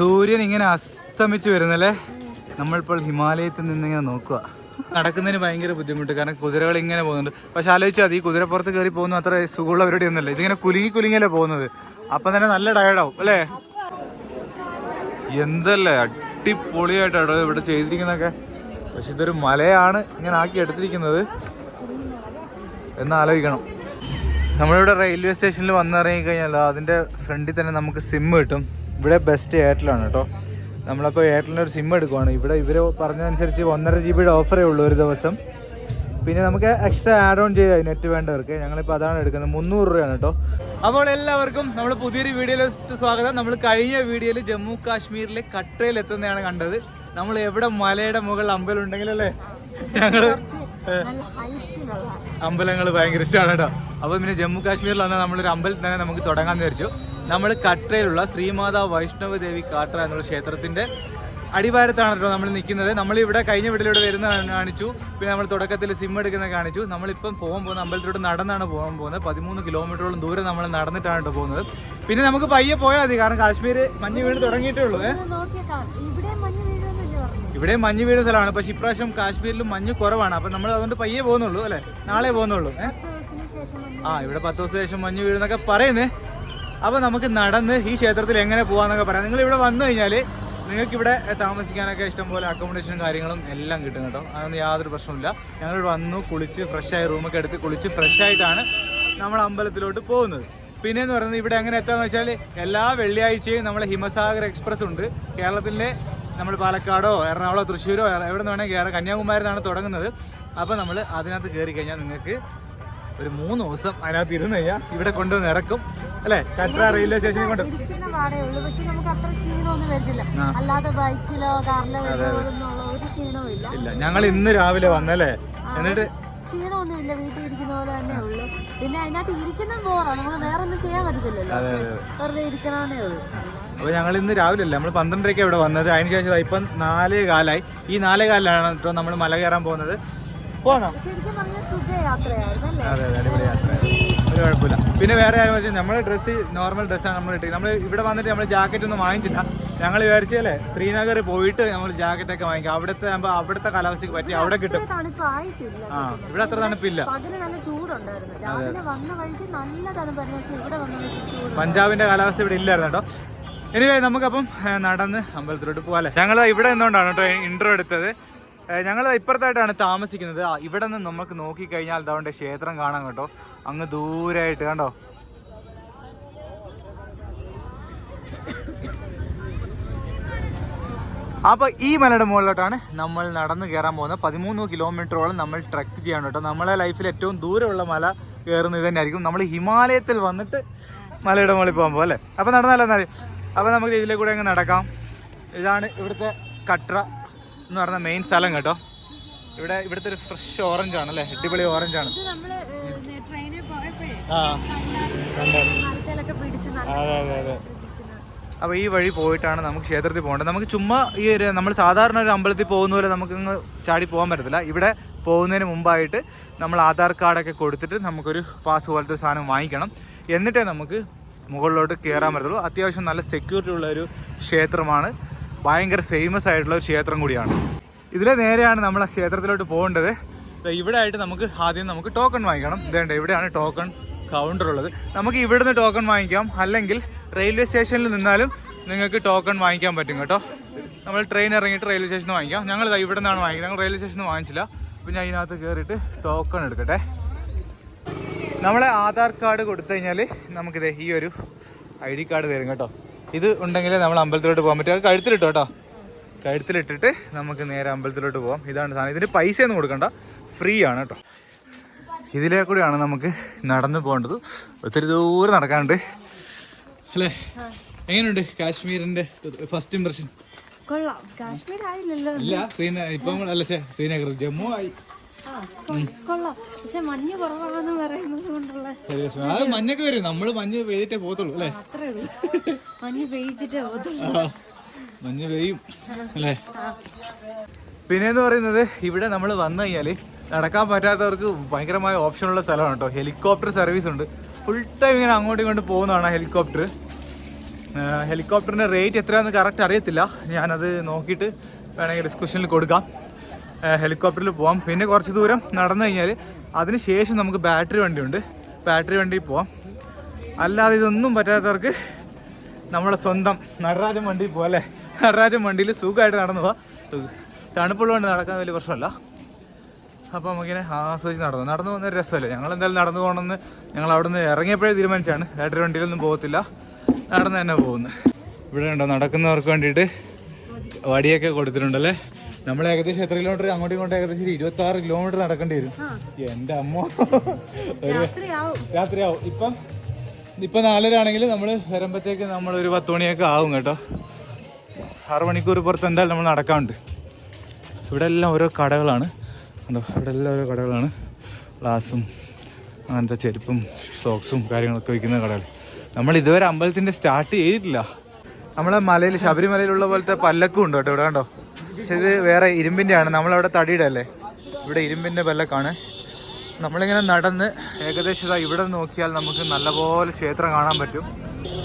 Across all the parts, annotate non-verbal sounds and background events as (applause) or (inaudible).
സൂര്യൻ ഇങ്ങനെ അസ്തമിച്ചു വരുന്നല്ലേ? നമ്മളിപ്പോൾ ഹിമാലയത്തിൽ നിന്ന് ഇങ്ങനെ നോക്കുക. നടക്കുന്നതിന് ഭയങ്കര ബുദ്ധിമുട്ട്. കാരണം കുതിരകൾ ഇങ്ങനെ പോകുന്നുണ്ട്. പക്ഷെ ആലോചിച്ചാൽ മതി ഈ കുതിരപ്പുറത്ത് കയറി പോകുന്ന അത്ര സുഖമുള്ള അവരുടെ ഒന്നുമല്ല ഇതിങ്ങനെ കുലുങ്ങി കുലുങ്ങിയല്ലേ പോകുന്നത്? അപ്പം തന്നെ നല്ല ടയർഡാവും അല്ലേ? എന്തല്ലേ അടിപൊളിയായിട്ടാണ് ഇവിടെ ചെയ്തിരിക്കുന്നതൊക്കെ. പക്ഷെ ഇതൊരു മലയാണ് ഇങ്ങനെ ആക്കി എടുത്തിരിക്കുന്നത്. എന്നാലോചിക്കണം. നമ്മളിവിടെ റെയിൽവേ സ്റ്റേഷനിൽ വന്നിറങ്ങി കഴിഞ്ഞാൽ അതിന്റെ ഫ്രണ്ടിൽ തന്നെ നമുക്ക് സിം കിട്ടും. ഇവിടെ ബെസ്റ്റ് എയർടെലാണ് കേട്ടോ നമ്മളപ്പോൾ എയർടെലിന്റെ ഒരു സിം എടുക്കുവാണ്. ഇവിടെ ഇവർ പറഞ്ഞതനുസരിച്ച് ഒന്നര ജി ബിയുടെ ഓഫറേ ഉള്ളൂ ഒരു ദിവസം. പിന്നെ നമുക്ക് എക്സ്ട്രാ ആഡ് ഓൺ ചെയ്താൽ നെറ്റ് വേണ്ടവർക്ക് ഞങ്ങളിപ്പോൾ അതാണ് എടുക്കുന്നത്. മുന്നൂറ് രൂപയാണ് കേട്ടോ അപ്പോൾ എല്ലാവർക്കും നമ്മൾ പുതിയൊരു വീഡിയോയിലേക്ക് സ്വാഗതം. നമ്മൾ കഴിഞ്ഞ വീഡിയോയിൽ ജമ്മു കാശ്മീരിലെ കട്രയിൽ എത്തുന്നതാണ് കണ്ടത്. നമ്മൾ എവിടെ മലയുടെ മുകളിൽ അമ്പലം ഉണ്ടെങ്കിലല്ലേ? ഞങ്ങൾ അമ്പലങ്ങൾ ഭയങ്കര ഇഷ്ടമാണ് കേട്ടോ അപ്പോൾ പിന്നെ ജമ്മു കാശ്മീരിൽ വന്നാൽ നമ്മളൊരു അമ്പലത്തിൽ തന്നെ നമുക്ക് തുടങ്ങാൻ വിചാരിച്ചു. നമ്മൾ കട്രയിലുള്ള ശ്രീമാതാ വൈഷ്ണവ ദേവി കാട്ര എന്നുള്ള ക്ഷേത്രത്തിന്റെ അടിവാരത്താണ് കേട്ടോ നമ്മൾ നിൽക്കുന്നത്. നമ്മളിവിടെ കഴിഞ്ഞ വീട്ടിലൂടെ വരുന്ന കാണിച്ചു. പിന്നെ നമ്മൾ തുടക്കത്തിൽ സിം എടുക്കുന്ന കാണിച്ചു. നമ്മളിപ്പം പോകാൻ പോകുന്ന അമ്പലത്തിലൂടെ നടന്നാണ് പോകാൻ പോകുന്നത്. പതിമൂന്ന് കിലോമീറ്ററോളം ദൂരം നമ്മൾ നടന്നിട്ടാണ് കേട്ടോ പോകുന്നത്. പിന്നെ നമുക്ക് പയ്യെ പോയാൽ മതി. കാരണം കാശ്മീർ മഞ്ഞ് വീണ് തുടങ്ങിയിട്ടേ ഉള്ളൂ. ഏ? ഇവിടെ മഞ്ഞ് വീഴുന്ന സ്ഥലമാണ്. പക്ഷെ ഇപ്രാവശ്യം കാശ്മീരിലും മഞ്ഞ് കുറവാണ്. അപ്പം നമ്മൾ അതുകൊണ്ട് പയ്യെ പോകുന്നുള്ളൂ അല്ലേ? നാളെ പോകുന്നുള്ളൂ. ആ ഇവിടെ പത്ത് ദിവസത്തിന് ശേഷം മഞ്ഞ് വീഴുന്നൊക്കെ പറയുന്നേ. അപ്പൊ നമുക്ക് നടന്ന് ഈ ക്ഷേത്രത്തിൽ എങ്ങനെ പോവാന്നൊക്കെ പറയാം. നിങ്ങൾ ഇവിടെ വന്നു കഴിഞ്ഞാൽ നിങ്ങൾക്ക് ഇവിടെ താമസിക്കാനൊക്കെ ഇഷ്ടംപോലെ അക്കോമഡേഷനും കാര്യങ്ങളും എല്ലാം കിട്ടും കേട്ടോ. അതൊന്നും യാതൊരു പ്രശ്നമില്ല ഞങ്ങളിവിടെ വന്നു കുളിച്ച് ഫ്രഷായി റൂമൊക്കെ എടുത്ത് കുളിച്ച് ഫ്രഷ് ആയിട്ടാണ് നമ്മൾ അമ്പലത്തിലോട്ട് പോകുന്നത്. പിന്നെ എന്ന് പറയുന്നത് ഇവിടെ എങ്ങനെ എത്താന്ന് വെച്ചാൽ എല്ലാ വെള്ളിയാഴ്ചയും നമ്മളെ ഹിമസാഗർ എക്സ്പ്രസ് ഉണ്ട്. കേരളത്തിലെ നമ്മൾ പാലക്കാടോ എറണാകുളമോ തൃശ്ശൂരോ എവിടെ നിന്ന് വേണമെങ്കിൽ കയറാം. കന്യാകുമാരി നിന്നാണ് തുടങ്ങുന്നത്. അപ്പോൾ നമ്മൾ അതിനകത്ത് കയറി കഴിഞ്ഞാൽ നിങ്ങൾക്ക് ഒരു മൂന്ന് ദിവസം അതിനകത്ത് ഇരുന്ന് കഴിഞ്ഞാൽ ഇവിടെ കൊണ്ടുവന്ന് ഇറക്കും. അല്ലേ? കട്ടറ റെയിൽവേ സ്റ്റേഷനിൽ കൊണ്ട്. പക്ഷെ നമുക്ക് അത്ര ക്ഷീണമൊന്നും വരുന്നില്ല. ആ. അല്ലാതെ ബൈക്കിലോ കാറിലോ ഒരു ക്ഷീണവും ഇല്ല. ഞങ്ങൾ ഇന്ന് രാവിലെ വന്നല്ലേ? എന്നിട്ട്? ക്ഷീണമൊന്നുമില്ല. വീട്ടിൽ ഇരിക്കുന്ന പോലെ തന്നെ ഉള്ളൂ. പിന്നെ അതിനകത്ത് ഇരിക്കുന്ന ബോറാണ് നമുക്ക് വേറെ ഒന്നും ചെയ്യാൻ പറ്റത്തില്ലല്ലോ. വെറുതെ ഇരിക്കണമെന്നേ ഉള്ളൂ. അപ്പോൾ ഞങ്ങൾ ഇന്ന് രാവിലെ അല്ല നമ്മൾ പന്ത്രണ്ടരയ്ക്ക് ഇവിടെ വന്നത്. അതിന് ശേഷം ഇപ്പം നാലേ കാലായി ഈ നാലേ കാലിലാണ് കേട്ടോ നമ്മൾ മല കയറാൻ പോകുന്നത്. പോകണം അതെ അതെ അടിപൊളി യാത്ര ഒരു കുഴപ്പമില്ല. പിന്നെ വേറെ കാര്യം വെച്ചാൽ നമ്മുടെ ഡ്രസ്സ് നോർമൽ ഡ്രസ്സാണ് നമ്മൾ ഇട്ടത് നമ്മൾ ഇവിടെ വന്നിട്ട് നമ്മൾ ജാക്കറ്റ് ഒന്നും വാങ്ങിച്ചില്ല. ഞങ്ങൾ വിചാരിച്ചല്ലേ ശ്രീനഗർ പോയിട്ട് നമ്മൾ ജാക്കറ്റ് ഒക്കെ വാങ്ങിക്കാം. അവിടുത്തെ ആകുമ്പോൾ അവിടുത്തെ കാലാവസ്ഥയ്ക്ക് പറ്റി അവിടെ കിട്ടും. ആ ഇവിടെ അത്ര തണുപ്പില്ല. പഞ്ചാബിന്റെ കാലാവസ്ഥ ഇവിടെ ഇല്ലായിരുന്നു കേട്ടോ. എനിവേ നമുക്കപ്പം നടന്ന് അമ്പലത്തിലോട്ട് പോകാല്ലേ ഞങ്ങൾ ഇവിടെ നിന്നുകൊണ്ടാണ് കേട്ടോ ഇൻട്രോ എടുത്തത്. ഞങ്ങൾ ഇപ്പുറത്തായിട്ടാണ് താമസിക്കുന്നത്. ഇവിടെ നിന്ന് നമുക്ക് നോക്കിക്കഴിഞ്ഞാൽ അതുകൊണ്ട് ക്ഷേത്രം കാണാം കേട്ടോ. അങ്ങ് ദൂരായിട്ട് കണ്ടോ? അപ്പോൾ ഈ മലയുടെ മുകളിലോട്ടാണ് നമ്മൾ നടന്ന് കയറാൻ പോകുന്നത്. പതിമൂന്ന് കിലോമീറ്ററോളം നമ്മൾ ട്രക്ക് ചെയ്യാൻ കേട്ടോ. നമ്മളെ ലൈഫിൽ ഏറ്റവും ദൂരമുള്ള മല കയറുന്നത് തന്നെയായിരിക്കും. നമ്മൾ ഹിമാലയത്തിൽ വന്നിട്ട് മലയുടെ മുകളിൽ പോകാൻ പോകും അല്ലേ? അപ്പോൾ നടന്നാലോ എന്നാൽ അപ്പോൾ നമുക്ക് ഇതിലെ കൂടെ അങ്ങ് നടക്കാം. ഇതാണ് ഇവിടുത്തെ കട്ര എന്ന് പറഞ്ഞ മെയിൻ സ്ഥലം കേട്ടോ. ഇവിടെ ഇവിടുത്തെ ഒരു ഫ്രഷ് ഓറഞ്ച് ആണ് അല്ലേ? അടിപൊളി ഓറഞ്ച് ആണ്. അതെ അതെ അതെ. അപ്പോൾ ഈ വഴി പോയിട്ടാണ് നമുക്ക് ക്ഷേത്രത്തിൽ പോകേണ്ടത്. നമുക്ക് ചുമ്മാ ഈ ഒരു നമ്മൾ സാധാരണ ഒരു അമ്പലത്തിൽ പോകുന്ന പോലെ നമുക്കിങ്ങ് ചാടി പോകാൻ പറ്റത്തില്ല. ഇവിടെ പോകുന്നതിന് മുമ്പായിട്ട് നമ്മൾ ആധാർ കാർഡൊക്കെ കൊടുത്തിട്ട് നമുക്കൊരു പാസ് പോലത്തെ ഒരു സാധനം വാങ്ങിക്കണം. എന്നിട്ടേ നമുക്ക് മുകളിലോട്ട് കയറാൻ പറ്റത്തുള്ളൂ. അത്യാവശ്യം നല്ല സെക്യൂരിറ്റി ഉള്ള ഒരു ക്ഷേത്രമാണ്. ഭയങ്കര ഫേമസ് ആയിട്ടുള്ള ഒരു ക്ഷേത്രം കൂടിയാണ്. ഇതിലെ നേരെയാണ് നമ്മൾ ആ ക്ഷേത്രത്തിലോട്ട് പോകേണ്ടത്. ഇവിടെ ആയിട്ട് നമുക്ക് ആദ്യം നമുക്ക് ടോക്കൺ വാങ്ങിക്കണം. ഇതേണ്ട ഇവിടെയാണ് ടോക്കൺ കൗണ്ടർ ഉള്ളത്. നമുക്ക് ഇവിടുന്ന് ടോക്കൺ വാങ്ങിക്കാം. അല്ലെങ്കിൽ റെയിൽവേ സ്റ്റേഷനിൽ നിന്നാലും നിങ്ങൾക്ക് ടോക്കൺ വാങ്ങിക്കാൻ പറ്റും കേട്ടോ. നമ്മൾ ട്രെയിൻ ഇറങ്ങിയിട്ട് റെയിൽവേ സ്റ്റേഷനിൽ വാങ്ങിക്കാം. ഞങ്ങൾ ഇവിടെ നിന്നാണ് വാങ്ങിക്കുന്നത്. ഞങ്ങൾ റെയിൽവേ സ്റ്റേഷനിൽ വാങ്ങിച്ചില്ല. അപ്പോൾ ഞാൻ ഇതിനകത്ത് കയറിയിട്ട് ടോക്കൺ എടുക്കട്ടെ. നമ്മളെ ആധാർ കാർഡ് കൊടുത്തു കഴിഞ്ഞാൽ നമുക്കിത് ഈ ഒരു ഐ ഡി കാർഡ് തരും കേട്ടോ. ഇത് ഉണ്ടെങ്കിൽ നമ്മൾ അമ്പലത്തിലോട്ട് പോകാൻ പറ്റും. അത് കഴുത്തിലിട്ടോ കേട്ടോ. കഴുത്തിലിട്ടിട്ട് നമുക്ക് നേരെ അമ്പലത്തിലോട്ട് പോകാം ഇതാണ് സാധനം. ഇതിന് പൈസയൊന്നും കൊടുക്കണ്ട. ഫ്രീ ആണ് കേട്ടോ. ഇതിലേ കൂടെയാണ് നമുക്ക് നടന്നു പോകേണ്ടത്. ഒത്തിരി ദൂരം നടക്കാനുണ്ട്. അല്ലേ? എങ്ങനെയുണ്ട് കാശ്മീരിന്റെ ഫസ്റ്റ് ഇംപ്രഷൻ കൊള്ളാം. കാശ്മീർ ആയില്ലല്ലോ ഇല്ല ശ്രീന ഇപ്പം അല്ല ശ്രീനഗർ. ജമ്മു ആയി. കൊള്ളാം. പക്ഷെ മഞ്ഞ് കുറവാണെന്ന് പറയുന്നത് കൊണ്ടുള്ള. അത് മഞ്ഞൊക്കെ വരും. നമ്മൾ മഞ്ഞ് പെയ്തിട്ടേ പോകത്തുള്ളൂ അല്ലേ? അത്രേ ഉള്ളൂ. മഞ്ഞ് പെയ്ച്ചിട്ടേ പോകത്തുള്ളൂ. മഞ്ഞ് പെയ്യും അല്ലേ? പിന്നെന്ന് പറയുന്നത് ഇവിടെ നമ്മൾ വന്നു കഴിഞ്ഞാൽ നടക്കാൻ പറ്റാത്തവർക്ക് ഭയങ്കരമായ ഓപ്ഷനുള്ള സ്ഥലമാണ് കേട്ടോ. ഹെലികോപ്റ്റർ സർവീസ് ഉണ്ട്. ഫുൾ ടൈം ഇങ്ങനെ അങ്ങോട്ടും ഇങ്ങോട്ടും പോകുന്നതാണ് ഹെലികോപ്റ്റർ. ഹെലികോപ്റ്ററിന്റെ റേറ്റ് എത്രയാണെന്ന് കറക്റ്റ് അറിയത്തില്ല. ഞാനത് നോക്കിയിട്ട് വേണമെങ്കിൽ ഡിസ്കഷനിൽ കൊടുക്കാം. ഹെലികോപ്റ്ററിൽ പോവാം. പിന്നെ കുറച്ച് ദൂരം നടന്നു കഴിഞ്ഞാൽ അതിന് ശേഷം നമുക്ക് ബാറ്ററി വണ്ടിയുണ്ട്. ബാറ്ററി വണ്ടിയിൽ പോവാം. അല്ലാതെ ഇതൊന്നും പറ്റാത്തവർക്ക് നമ്മുടെ സ്വന്തം നടരാജൻ വണ്ടിയിൽ പോവാം അല്ലേ? നടരാജൻ വണ്ടിയിൽ സുഖമായിട്ട് നടന്നു പോവാം. വണ്ടി നടക്കാൻ വലിയ പ്രശ്നമല്ല. അപ്പോൾ നമുക്കിങ്ങനെ ആസ്വദിച്ച് നടന്നു. നടന്നു പോകുന്ന രസമല്ലേ? ഞങ്ങൾ എന്തായാലും നടന്നു പോകണമെന്ന് ഞങ്ങൾ അവിടെ നിന്ന് ഇറങ്ങിയപ്പോഴേ തീരുമാനിച്ചാണ്. ബാറ്ററി വണ്ടിയിലൊന്നും പോകത്തില്ല. നടന്ന് തന്നെ പോകുന്നു. ഇവിടെ ഉണ്ടോ നടക്കുന്നവർക്ക് വേണ്ടിയിട്ട് വടിയൊക്കെ കൊടുത്തിട്ടുണ്ടല്ലേ നമ്മൾ ഏകദേശം എത്ര കിലോമീറ്റർ അങ്ങോട്ടും ഇങ്ങോട്ടും ഏകദേശം ഒരു ഇരുപത്തി ആറ് കിലോമീറ്റർ നടക്കേണ്ടി വരും. എന്റെ അമ്മ. (laughs) രാത്രിയാവും. ഇപ്പം ഇപ്പൊ നാലര ആണെങ്കിൽ നമ്മൾ വരുമ്പോഴത്തേക്ക് നമ്മൾ ഒരു പത്ത് മണിയൊക്കെ ആവും കേട്ടോ. ആറ് മണിക്കൂർ പുറത്ത് എന്തായാലും നമ്മൾ നടക്കാറുണ്ട് ഇവിടെ എല്ലാം ഓരോ കടകളാണ്. കണ്ടോ? ഇവിടെ എല്ലാം ഓരോ കടകളാണ്. ഗ്ലാസും അങ്ങനത്തെ ചെരുപ്പും സോക്സും കാര്യങ്ങളൊക്കെ വിൽക്കുന്ന കടകൾ നമ്മൾ ഇതുവരെ അമ്പലത്തിന്റെ സ്റ്റാർട്ട് ചെയ്തിട്ടില്ല. നമ്മളെ മലയിൽ ശബരിമലയിലുള്ള പോലത്തെ പല്ലക്കും ഉണ്ട് കേട്ടോ ഇവിടെ കണ്ടോ? പക്ഷെ ഇത് വേറെ ഇരുമ്പിന്റെ ആണ് നമ്മളവിടെ തടിയുടെ അല്ലേ ഇവിടെ ഇരുമ്പിന്റെ പല്ലക്കാണ്. നമ്മളിങ്ങനെ നടന്ന് ഏകദേശം ഇതാ ഇവിടെ നോക്കിയാൽ നമുക്ക് നല്ലപോലെ ക്ഷേത്രം കാണാൻ പറ്റും.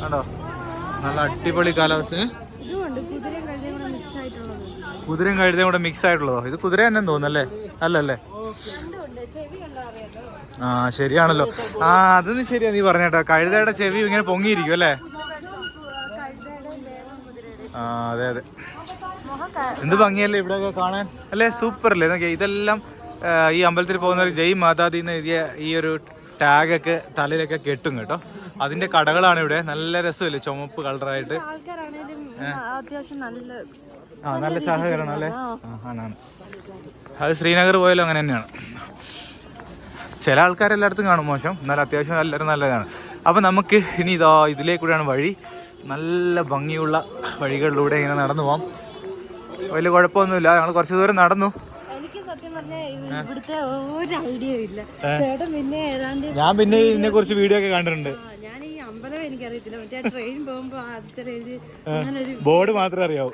കണ്ടോ? നല്ല അടിപൊളി കാലാവസ്ഥ കുതിരയും കഴുതയും കൂടെ മിക്സ് ആയിട്ടുള്ളത്. ഇത് കുതിര തന്നെ തോന്നുന്നല്ലേ അല്ലല്ലേ? ആ ശരിയാണല്ലോ. ആ അതൊന്നും ശരിയാ നീ പറഞ്ഞേട്ടോ കഴുതയുടെ ചെവി ഇങ്ങനെ പൊങ്ങിയിരിക്കും അല്ലേ? ആ അതെ അതെ. എന്ത് ഭംഗിയല്ലേ ഇവിടെ കാണാൻ? അല്ലേ? സൂപ്പർ അല്ലേ നോക്കിയാ ഇതെല്ലാം ഈ അമ്പലത്തിൽ പോകുന്നവർ ജയ് മാതാദി എന്ന് എഴുതിയ ഈ ഒരു ടാഗൊക്കെ തലയിലൊക്കെ കെട്ടും കേട്ടോ. അതിന്റെ കടകളാണ് ഇവിടെ. നല്ല രസമല്ലേ? ചുമപ്പ് കളറായിട്ട്. അത്യാവശ്യം നല്ല ആ നല്ല സഹകരണം അല്ലേ? ആണാണ് അത് ശ്രീനഗർ പോയാലും അങ്ങനെ തന്നെയാണ്. ചില ആൾക്കാർ എല്ലായിടത്തും കാണും മോശം. എന്നാൽ അത്യാവശ്യം എല്ലാവരും നല്ലതാണ്. അപ്പം നമുക്ക് ഇനി ഇതാ ഇതിലേക്കൂടെയാണ് വഴി. നല്ല ഭംഗിയുള്ള വഴികളിലൂടെ ഇങ്ങനെ നടന്നു പോവാം. വലിയ കുഴപ്പമൊന്നുമില്ല. ഞങ്ങൾ കുറച്ച് ദൂരം നടന്നു. ഞാൻ പിന്നെ ഇതിനെ കുറിച്ച് വീഡിയോ ഒക്കെ കണ്ടിട്ടുണ്ട്. എനിക്കറിയത്തില്ല. മറ്റേ ട്രെയിൻ പോകുമ്പോ എഴുതി ബോർഡ് മാത്രമേ അറിയാവൂ.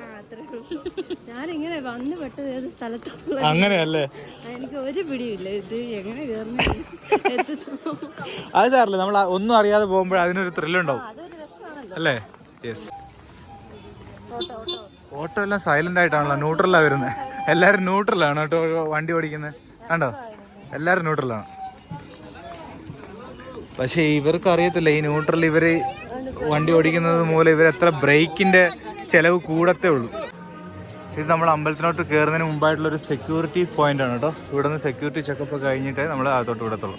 ഞാനിങ്ങനെ വന്ന് പെട്ടത് ഏത് സ്ഥലത്തുള്ള അങ്ങനെയല്ലേ? എനിക്ക് ഒരു പിടിയില്ല ഇത് എങ്ങനെ കയറുന്ന അത് സാറില്ല നമ്മൾ ഒന്നും അറിയാതെ പോകുമ്പോൾ അതിനൊരു ത്രില്ലുണ്ടാവും അല്ലേ? Yes auto auto. ഓട്ടോ എല്ലാം സൈലന്റ് ആയിട്ടാണല്ലോ ന്യൂട്രലാണ് വരുന്നത് എല്ലാവരും ന്യൂട്രലാണ് കേട്ടോ വണ്ടി ഓടിക്കുന്നത്. കണ്ടോ? എല്ലാവരും ന്യൂട്രലാണ് പക്ഷേ ഇവർക്ക് അറിയത്തില്ല ഈ ന്യൂട്രൽ ഇവർ വണ്ടി ഓടിക്കുന്നത് മൂലം ഇവർ എത്ര ബ്രേക്കിന്റെ ചിലവ് കൂടത്തേ ഉള്ളൂ. ഇത് നമ്മൾ അമ്പലത്തിനോട്ട് കയറുന്നതിന് മുമ്പായിട്ടുള്ള ഒരു സെക്യൂരിറ്റി പോയിന്റ് ആണ് കേട്ടോ. ഇവിടെ നിന്ന് സെക്യൂരിറ്റി ചെക്കപ്പ് ഒക്കെ കഴിഞ്ഞിട്ടേ നമ്മൾ അകത്തോട്ട് വിടത്തുള്ളൂ.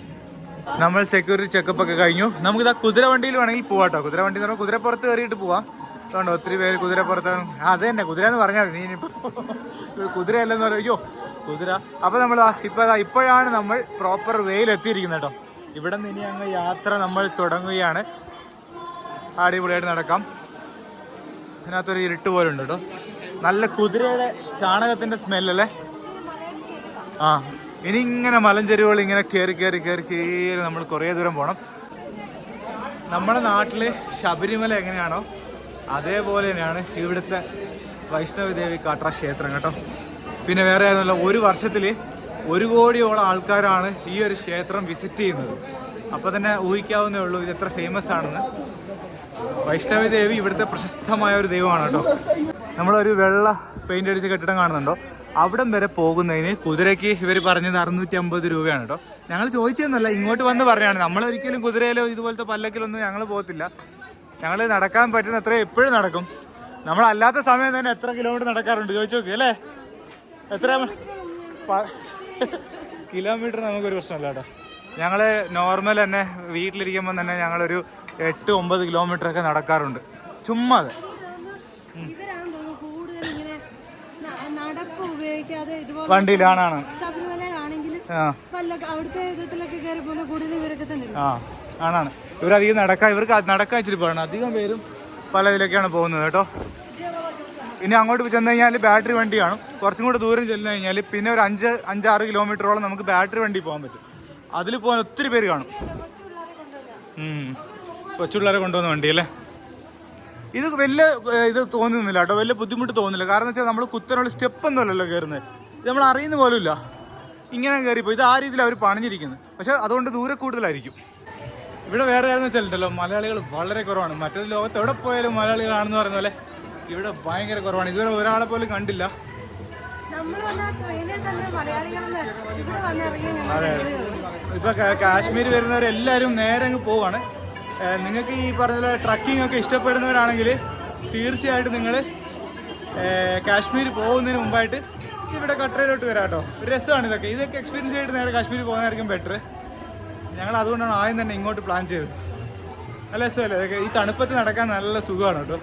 നമ്മൾ സെക്യൂരിറ്റി ചെക്കപ്പ് ഒക്കെ കഴിഞ്ഞു. നമുക്ക് ആ കുതിര വണ്ടിയിൽ വേണമെങ്കിൽ പോവാം കേട്ടോ കുതിര വണ്ടി എന്ന് പറഞ്ഞാൽ കുതിരപ്പുറത്ത് കയറിയിട്ട് പോവാം. അതുകൊണ്ട് ഒത്തിരി പേര് കുതിരപ്പുറത്താണ് അത് തന്നെ കുതിര എന്ന് പറഞ്ഞാൽ നീ ഇനിയിപ്പോൾ കുതിരയല്ലെന്ന് പറയും അയ്യോ. കുതിര. അപ്പോൾ നമ്മൾ ഇപ്പോൾ ഇപ്പോഴാണ് നമ്മൾ പ്രോപ്പർ വേയിൽ എത്തിയിരിക്കുന്നത് കേട്ടോ. ഇവിടെ നിന്ന് ഇനി അങ്ങ് യാത്ര നമ്മൾ തുടങ്ങുകയാണ്. അടിപൊളിയായിട്ട് നടക്കാം. അതിനകത്തൊരു ഇരുട്ട് പോലെ ഉണ്ട് കേട്ടോ. നല്ല കുതിരയുടെ ചാണകത്തിന്റെ സ്മെല്ലല്ലേ ആ ഇനി ഇങ്ങനെ മലഞ്ചെരുവുകൾ ഇങ്ങനെ കയറി കയറി കയറി കയറി നമ്മൾ കുറേ ദൂരം പോകണം നമ്മുടെ നാട്ടിൽ ശബരിമല എങ്ങനെയാണോ അതേപോലെ തന്നെയാണ് ഇവിടുത്തെ വൈഷ്ണവദേവി കാട്ട ക്ഷേത്രം കേട്ടോ. പിന്നെ വേറെ ആയിരുന്നല്ലോ ഒരു വർഷത്തിൽ ഒരു കോടിയോളം ആൾക്കാരാണ് ഈ ഒരു ക്ഷേത്രം വിസിറ്റ് ചെയ്യുന്നത്. അപ്പോൾ തന്നെ ഊഹിക്കാവുന്നേ ഉള്ളൂ ഇത് എത്ര ഫേമസ് ആണെന്ന്. വൈഷ്ണവി ദേവി ഇവിടുത്തെ പ്രശസ്തമായ ഒരു ദൈവമാണ് കേട്ടോ. നമ്മളൊരു വെള്ള പെയിന്റ് അടിച്ച കെട്ടിടം കാണുന്നുണ്ടോ? അവിടം വരെ പോകുന്നതിന് കുതിരയ്ക്ക് ഇവർ പറഞ്ഞത് അറുന്നൂറ്റി അമ്പത് രൂപയാണ് കേട്ടോ. ഞങ്ങൾ ചോദിച്ചതെന്നല്ല ഇങ്ങോട്ട് വന്ന് പറഞ്ഞാണ് നമ്മളൊരിക്കലും കുതിരയിലോ ഇതുപോലത്തെ പല്ലക്കിലൊന്നും ഞങ്ങൾ പോകത്തില്ല. ഞങ്ങൾ നടക്കാൻ പറ്റുന്ന അത്ര എപ്പോഴും നടക്കും. നമ്മളല്ലാത്ത സമയം തന്നെ എത്ര കിലോമീറ്റർ നടക്കാറുണ്ട്? ചോദിച്ചു നോക്കി അല്ലേ? എത്ര കിലോമീറ്റർ നമുക്കൊരു പ്രശ്നമല്ല കേട്ടോ. ഞങ്ങൾ നോർമൽ തന്നെ വീട്ടിലിരിക്കുമ്പോൾ തന്നെ ഞങ്ങളൊരു എട്ട് ഒമ്പത് കിലോമീറ്റർ ഒക്കെ നടക്കാറുണ്ട്. ചുമ്മാ അതെ. വണ്ടിയിലാണാണ്. ആണാണ്. ഇവരധികം നടക്കാൻ ഇവർക്ക് നടക്കാൻ ഇച്ചിരി പോകണം അധികം പേരും പല ഇതിലൊക്കെയാണ് പോകുന്നത് കേട്ടോ. ഇനി അങ്ങോട്ട് ചെന്ന് കഴിഞ്ഞാൽ ബാറ്ററി വണ്ടി കാണും. കുറച്ചും കൂടെ ദൂരം ചെന്ന് കഴിഞ്ഞാൽ പിന്നെ ഒരു അഞ്ച് അഞ്ചാറ് കിലോമീറ്ററോളം നമുക്ക് ബാറ്ററി വണ്ടി പോകാൻ പറ്റും. അതിൽ പോകാൻ ഒത്തിരി പേര് കാണും. കൊച്ചുള്ളവരെ കൊണ്ടുവന്ന വണ്ടി അല്ലേ? ഇത് വലിയ ഇത് തോന്നുന്നില്ല കേട്ടോ. വലിയ ബുദ്ധിമുട്ട് തോന്നുന്നില്ല. കാരണം വെച്ചാൽ നമ്മൾ കുത്തനുള്ള സ്റ്റെപ്പ് ഒന്നുമല്ലല്ലോ കയറുന്നത് ഇത് നമ്മൾ അറിയുന്ന പോലുമില്ല. ഇങ്ങനെ കയറിപ്പോ ഇത് ആ രീതിയിൽ അവർ പണിഞ്ഞിരിക്കുന്നത് പക്ഷെ അതുകൊണ്ട് ദൂരെ കൂടുതലായിരിക്കും. ഇവിടെ വേറെ ആരെന്ന് വെച്ചിട്ടുണ്ടല്ലോ മലയാളികൾ വളരെ കുറവാണ്. മറ്റൊരു ലോകത്ത് എവിടെ പോയാലും മലയാളികളാണെന്ന് പറയുന്ന പോലെ ഇവിടെ ഭയങ്കര കുറവാണ്. ഇതുവരെ ഒരാളെ പോലും കണ്ടില്ല. ഞങ്ങൾ ഇപ്പൊ കാശ്മീർ വരുന്നവരെല്ലാവരും നേരെ അങ്ങ് പോവാണ്. നിങ്ങൾക്ക് ഈ പറഞ്ഞ ട്രക്കിംഗ് ഒക്കെ ഇഷ്ടപ്പെടുന്നവരാണെങ്കിൽ തീർച്ചയായിട്ടും നിങ്ങൾ കാശ്മീർ പോകുന്നതിന് മുമ്പായിട്ട് ഇവിടെ കട്ടറയിലോട്ട് വരാം കേട്ടോ ഒരു രസമാണ് ഇതൊക്കെ. ഇതൊക്കെ എക്സ്പീരിയൻസ് ചെയ്തിട്ട് നേരെ കാശ്മീർ പോകുന്നതായിരിക്കും ബെറ്റർ ഞങ്ങൾ അതുകൊണ്ടാണ് ആദ്യം തന്നെ ഇങ്ങോട്ട് പ്ലാൻ ചെയ്തത്. അല്ലേ രസമല്ലേ ഈ തണുപ്പത്ത് നടക്കാൻ നല്ല സുഖമാണ് കേട്ടോ.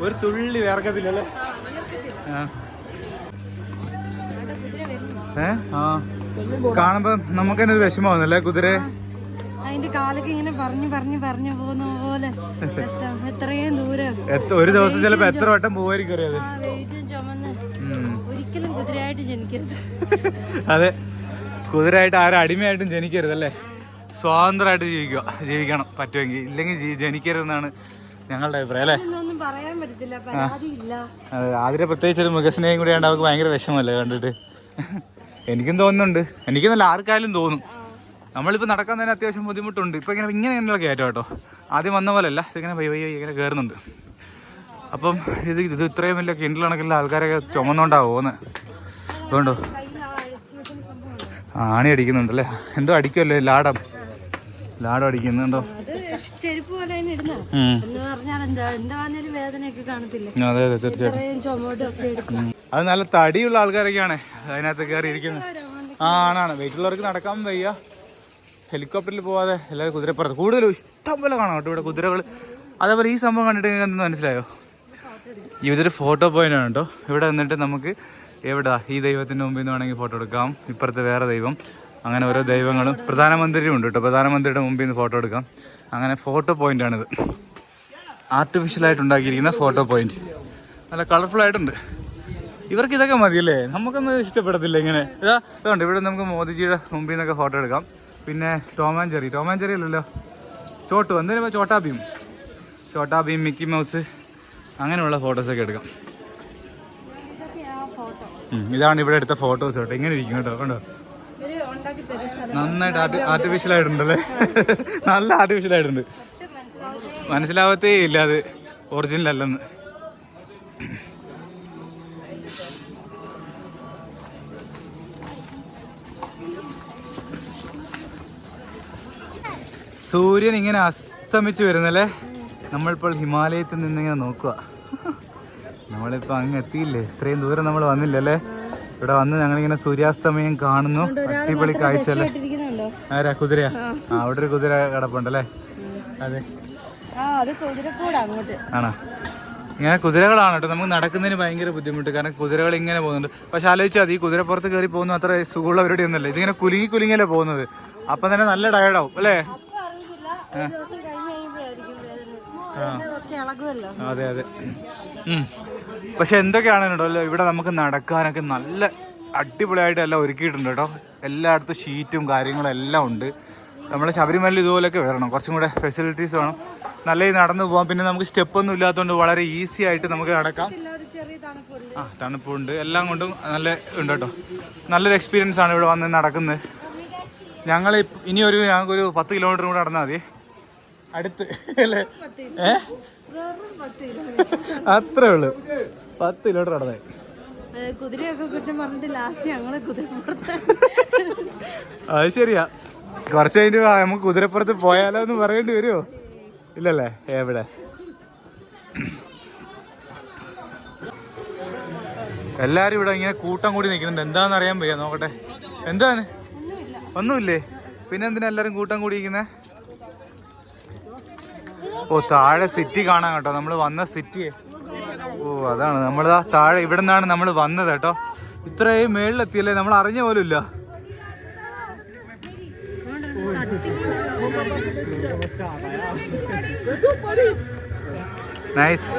ഒരു തുള്ളി വേർക്കത്തില്ലല്ലേ ഏ? ആ. കാണുമ്പോ നമുക്ക് തന്നെ ഒരു വിഷമമാവുന്നല്ലേ കുതിരയെ അതിന്റെ കാലൊക്കെ ഇങ്ങനെ പറഞ്ഞു പറഞ്ഞു പറഞ്ഞു പോകുന്ന പോലെ. എത്രയും ദൂരം. ഒരു ദിവസം ചിലപ്പോ എത്ര വട്ടം പോവായിരിക്കും അറിയാതെ. ഒരിക്കലും കുതിരയായിട്ട് ജനിക്കരുത്. അതെ. കുതിരയായിട്ട് ആരും അടിമയായിട്ടും ജനിക്കരുത് അല്ലേ സ്വാതന്ത്രമായിട്ട് ജീവിക്കുക. ജീവിക്കണം. പറ്റുമെങ്കിൽ. ഇല്ലെങ്കിൽ ജനിക്കരുതെന്നാണ് ഞങ്ങളുടെ അഭിപ്രായം അല്ലേ? ആതിരെ പ്രത്യേകിച്ച് ഒരു മൃഗസ്നേഹം കൂടി ആണ്ട് അവർക്ക് ഭയങ്കര വിഷമല്ലേ കണ്ടിട്ട്? എനിക്കും തോന്നുന്നുണ്ട്. എനിക്ക് നല്ല ആർക്കായാലും തോന്നും. നമ്മളിപ്പോൾ നടക്കാൻ തന്നെ അത്യാവശ്യം ബുദ്ധിമുട്ടുണ്ട്. ഇപ്പോൾ ഇങ്ങനെ ഇങ്ങനെ ഇങ്ങനെയുള്ള കയറ്റം കേട്ടോ. ആദ്യം വന്ന പോലെയല്ല. ഇതിങ്ങനെ വൈ വൈ വൈ ഇങ്ങനെ കയറുന്നുണ്ട് അപ്പം ഇത് ഇത് ഇത്രയും വലിയ കിണ്ടലണക്കുള്ള ആൾക്കാരൊക്കെ ചുമന്നുകൊണ്ടാണ് പോകുന്നത് അതുകൊണ്ടോ ആണി അടിക്കുന്നുണ്ടല്ലേ എന്തോ അടിക്കുമല്ലോ ലാടം ലാടം അടിക്കുന്നുണ്ടോ? അത് ചെരുപ്പ് പോലെ അതെ അതെ തീർച്ചയായിട്ടും. അത് നല്ല തടിയുള്ള ആൾക്കാരൊക്കെയാണ് അതിനകത്ത് കയറി ഇരിക്കുന്നത് ആ ആണാണ്. വെയിറ്റുള്ളവർക്ക് നടക്കാൻ വയ്യ. ഹെലികോപ്റ്ററിൽ പോവാതെ എല്ലാവരും കുതിരപ്പുറത്ത്. കൂടുതലും ഇഷ്ടം പോലെ കാണാം കേട്ടോ ഇവിടെ കുതിരകൾ അതേപോലെ ഈ സംഭവം കണ്ടിട്ട് നിങ്ങൾക്ക് മനസ്സിലായോ? ഇതൊരു ഫോട്ടോ പോയിന്റ് ആണ് കേട്ടോ. ഇവിടെ നിന്നിട്ട് നമുക്ക് എവിടാ? ഈ ദൈവത്തിന്റെ മുമ്പിൽ നിന്ന് വേണമെങ്കിൽ ഫോട്ടോ എടുക്കാം. ഇപ്പുറത്ത് വേറെ ദൈവം. അങ്ങനെ ഓരോ ദൈവങ്ങളും പ്രധാനമന്ത്രിയും ഉണ്ട് കേട്ടോ. പ്രധാനമന്ത്രിയുടെ മുമ്പിൽ നിന്ന് ഫോട്ടോ എടുക്കാം. അങ്ങനെ ഫോട്ടോ പോയിന്റ് ആണിത്. ആർട്ടിഫിഷ്യലായിട്ട് ഉണ്ടാക്കിയിരിക്കുന്ന ഫോട്ടോ പോയിന്റ് നല്ല കളർഫുൾ ആയിട്ടുണ്ട്. ഇവർക്ക് ഇതൊക്കെ മതിയല്ലേ? നമുക്കൊന്നും ഇഷ്ടപ്പെടത്തില്ല ഇങ്ങനെ. ഇതാ ഇവിടെ നമുക്ക് മോദിജിയുടെ മുമ്പിൽ നിന്നൊക്കെ ഫോട്ടോ എടുക്കാം. പിന്നെ ടോമാൻ ചെറി ടോമാൻ അല്ലല്ലോ. ചോട്ടു. എന്തിനാ ചോട്ടാ ഭീം? ചോട്ടാ ഭീം മിക്കി മൗസ് അങ്ങനെയുള്ള ഫോട്ടോസൊക്കെ എടുക്കാം. ഇതാണ് ഇവിടെ എടുത്ത ഫോട്ടോസ് കേട്ടോ. ഇങ്ങനെ ഇരിക്കും കേട്ടോ. കണ്ടോ ഇവർ ഉണ്ടാക്കി തരുന്ന സ്ഥലം നന്നായിട്ട് ആർട്ടി ആർട്ടിഫിഷ്യൽ ആയിട്ടുണ്ടല്ലേ നല്ല ആർട്ടിഫിഷ്യൽ ആയിട്ടുണ്ട്. മനസ്സിലാവത്തേ ഇല്ല അത്. ഒറിജിനൽ അല്ലെന്ന്. സൂര്യൻ ഇങ്ങനെ അസ്തമിച്ചു വരുന്നല്ലേ? നമ്മളിപ്പോൾ ഹിമാലയത്തിൽ നിന്നിങ്ങനെ നോക്കുക. നമ്മളിപ്പോൾ അങ്ങ് എത്തിയില്ലേ? ഇത്രയും ദൂരം നമ്മൾ വന്നില്ലല്ലേ? ഇവിടെ വന്ന് ഞങ്ങളിങ്ങനെ സൂര്യാസ്തമയം കാണുന്നു. അടിപൊളി കാഴ്ച അല്ലേ? ആരാ കുതിരയാ? ആ. അവിടെ ഒരു കുതിര കിടപ്പുണ്ടല്ലേ? അതെ. ആണോ? ഇങ്ങനെ കുതിരകളാണ് കേട്ടോ. നമുക്ക് നടക്കുന്നതിന് ഭയങ്കര ബുദ്ധിമുട്ട്. കാരണം കുതിരകൾ ഇങ്ങനെ പോകുന്നുണ്ട്. പക്ഷെ ആലോചിച്ചാൽ മതി ഈ കുതിരപ്പുറത്ത് കയറി പോകുന്ന അത്ര സുഖമുള്ള അവരുടെ ഒന്നുമല്ല ഇതിങ്ങനെ കുലുങ്ങി കുലുങ്ങിയല്ലേ പോകുന്നത്. അപ്പം തന്നെ നല്ല ടയർഡാവും അല്ലേ? അതെ അതെ. പക്ഷെ എന്തൊക്കെയാണെന്നുണ്ടോ കേട്ടോ ഇവിടെ നമുക്ക് നടക്കാനൊക്കെ നല്ല അടിപൊളിയായിട്ട് എല്ലാം ഒരുക്കിയിട്ടുണ്ട് കേട്ടോ. എല്ലായിടത്തും ഷീറ്റും കാര്യങ്ങളും എല്ലാം ഉണ്ട്. നമ്മളെ ശബരിമല ഇതുപോലെയൊക്കെ വരണം. കുറച്ചും കൂടെ ഫെസിലിറ്റീസ് വേണം. നല്ല നടന്നു പോകാം പിന്നെ നമുക്ക് സ്റ്റെപ്പ് ഒന്നും ഇല്ലാത്തതുകൊണ്ട് വളരെ ഈസി ആയിട്ട് നമുക്ക് നടക്കാം. ആ തണുപ്പുണ്ട്. എല്ലാം കൊണ്ടും നല്ല ഉണ്ട് കേട്ടോ. നല്ലൊരു എക്സ്പീരിയൻസ് ആണ് ഇവിടെ വന്ന് നടക്കുന്നത്. ഞങ്ങൾ ഇനി ഒരു ഞങ്ങൾക്കൊരു പത്ത് കിലോമീറ്റർ കൂടെ നടന്നാൽ മതി. അടുത്ത് അല്ലേ? ഏ? വെറും അത്രേ ഉള്ളു. പത്ത് കിലോമീറ്റർ നടന്നേ. കുതിരയൊക്കെ കുറ്റം പറഞ്ഞിട്ട് ലാസ്റ്റ് ഞങ്ങളെ അത് ശരിയാ. കുറച്ച് കഴിഞ്ഞ് നമുക്ക് കുതിരപ്പുറത്ത് പോയാലോ എന്ന് പറയേണ്ടി വരുമോ ഇല്ലല്ലേ? എവിടെ? എല്ലാരും ഇവിടെ ഇങ്ങനെ കൂട്ടം കൂടി നിൽക്കുന്നുണ്ട്. എന്താന്ന് അറിയാൻ വയ്യ നോക്കട്ടെ. എന്താണ്? ഒന്നുമില്ലേ. പിന്നെ എന്തിനാ എല്ലാരും കൂട്ടം കൂടിയിരിക്കുന്നേ ഓ താഴെ സിറ്റി കാണാൻ കേട്ടോ. നമ്മൾ വന്ന സിറ്റി ഓ അതാണ്. നമ്മൾ താഴെ ഇവിടെ നിന്നാണ് നമ്മൾ വന്നത് കേട്ടോ. ഇത്രയും മേളിലെത്തിയല്ലേ? നമ്മൾ അറിഞ്ഞ പോലും ഇല്ല നൈസ്